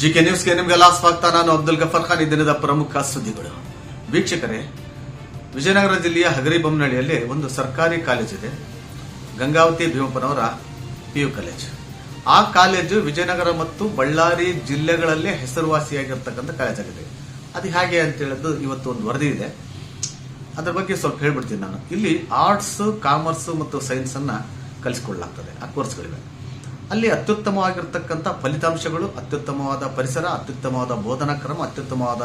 GK ನ್ಯೂಸ್ಗೆ ನಿಮಗೆಲ್ಲ ಸ್ವಾಗತ ನಾನು ಅಬ್ದುಲ್ ಗಫರ್ ಖಾನ್ ಈ ದಿನದ ಪ್ರಮುಖ ಸುದ್ದಿಗಳು. ವೀಕ್ಷಕರೇ, ವಿಜಯನಗರ ಜಿಲ್ಲೆಯ ಹಗರಿ ಬೊಮ್ಮನಹಳ್ಳಿಯಲ್ಲಿ ಒಂದು ಸರ್ಕಾರಿ ಕಾಲೇಜ್ ಇದೆ. ಗಂಗಾವತಿ ಭೀಮಪ್ಪನವರ ಪಿ ಯು ಕಾಲೇಜ್. ಆ ಕಾಲೇಜು ವಿಜಯನಗರ ಮತ್ತು ಬಳ್ಳಾರಿ ಜಿಲ್ಲೆಗಳಲ್ಲೇ ಹೆಸರುವಾಸಿಯಾಗಿರ್ತಕ್ಕಂಥ ಕಾಲೇಜ್ ಆಗಿದೆ ಅದು ಹೇಗೆ ಅಂತ ಹೇಳಿದ್ದು ಇವತ್ತು ಒಂದು ವರದಿ ಇದೆ. ಅದರ ಬಗ್ಗೆ ಸ್ವಲ್ಪ ಹೇಳ್ಬಿಡ್ತೀನಿ ನಾನು. ಇಲ್ಲಿ ಆರ್ಟ್ಸ್ ಕಾಮರ್ಸ್ ಮತ್ತು ಸೈನ್ಸ್ ಅನ್ನ ಕಲಿಸಿಕೊಳ್ಳಲಾಗ್ತದೆ. ಆ ಕೋರ್ಸ್ಗಳಿವೆ. ಅಲ್ಲಿ ಅತ್ಯುತ್ತಮವಾಗಿರ್ತಕ್ಕಂಥ ಫಲಿತಾಂಶಗಳು, ಅತ್ಯುತ್ತಮವಾದ ಪರಿಸರ, ಅತ್ಯುತ್ತಮವಾದ ಬೋಧನಾ ಕ್ರಮ, ಅತ್ಯುತ್ತಮವಾದ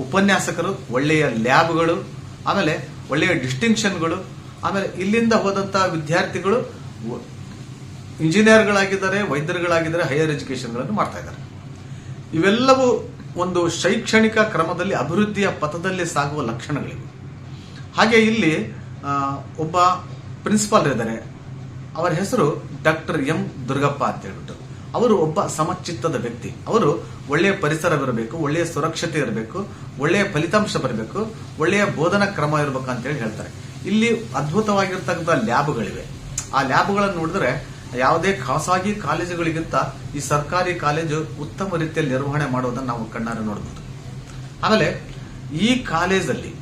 ಉಪನ್ಯಾಸಕರು, ಒಳ್ಳೆಯ ಲ್ಯಾಬ್ಗಳು, ಆಮೇಲೆ ಒಳ್ಳೆಯ ಡಿಸ್ಟಿಂಕ್ಷನ್ಗಳು, ಆಮೇಲೆ ಇಲ್ಲಿಂದ ಹೋದಂಥ ವಿದ್ಯಾರ್ಥಿಗಳು ಇಂಜಿನಿಯರ್ಗಳಾಗಿದ್ದಾರೆ, ವೈದ್ಯರುಗಳಾಗಿದ್ದಾರೆ, ಹೈಯರ್ ಎಜುಕೇಷನ್ಗಳನ್ನು ಮಾಡ್ತಾ ಇದ್ದಾರೆ. ಇವೆಲ್ಲವೂ ಒಂದು ಶೈಕ್ಷಣಿಕ ಕ್ರಮದಲ್ಲಿ, ಅಭಿವೃದ್ಧಿಯ ಪಥದಲ್ಲಿ ಸಾಗುವ ಲಕ್ಷಣಗಳಿವೆ. ಹಾಗೆ ಇಲ್ಲಿ ಒಬ್ಬ ಪ್ರಿನ್ಸಿಪಾಲ್ ಇದ್ದಾರೆ. ಅವರ ಹೆಸರು ಡಾಕ್ಟರ್ ಎಂ ದುರ್ಗಪ್ಪ ಅಂತ ಹೇಳ್ಬಿಟ್ಟು. ಅವರು ಒಬ್ಬ ಸಮಚಿತ್ತದ ವ್ಯಕ್ತಿ. ಅವರು ಒಳ್ಳೆಯ ಪರಿಸರವಿರಬೇಕು ಒಳ್ಳೆಯ ಸುರಕ್ಷತೆ ಇರಬೇಕು, ಒಳ್ಳೆಯ ಫಲಿತಾಂಶ ಬರಬೇಕು, ಒಳ್ಳೆಯ ಬೋಧನಾ ಕ್ರಮ ಇರಬೇಕು ಅಂತ ಹೇಳಿ ಹೇಳ್ತಾರೆ. ಇಲ್ಲಿ ಅದ್ಭುತವಾಗಿರ್ತಕ್ಕಂಥ ಲ್ಯಾಬ್ಗಳಿವೆ. ಆ ಲ್ಯಾಬ್ಗಳನ್ನು ನೋಡಿದ್ರೆ ಯಾವುದೇ ಖಾಸಗಿ ಕಾಲೇಜುಗಳಿಗಿಂತ ಈ ಸರ್ಕಾರಿ ಕಾಲೇಜು ಉತ್ತಮ ರೀತಿಯಲ್ಲಿ ನಿರ್ವಹಣೆ ಮಾಡೋದನ್ನ ನಾವು ಕಣ್ಣಾರೆ ನೋಡಬಹುದು ಆಮೇಲೆ ಈ ಕಾಲೇಜಲ್ಲಿ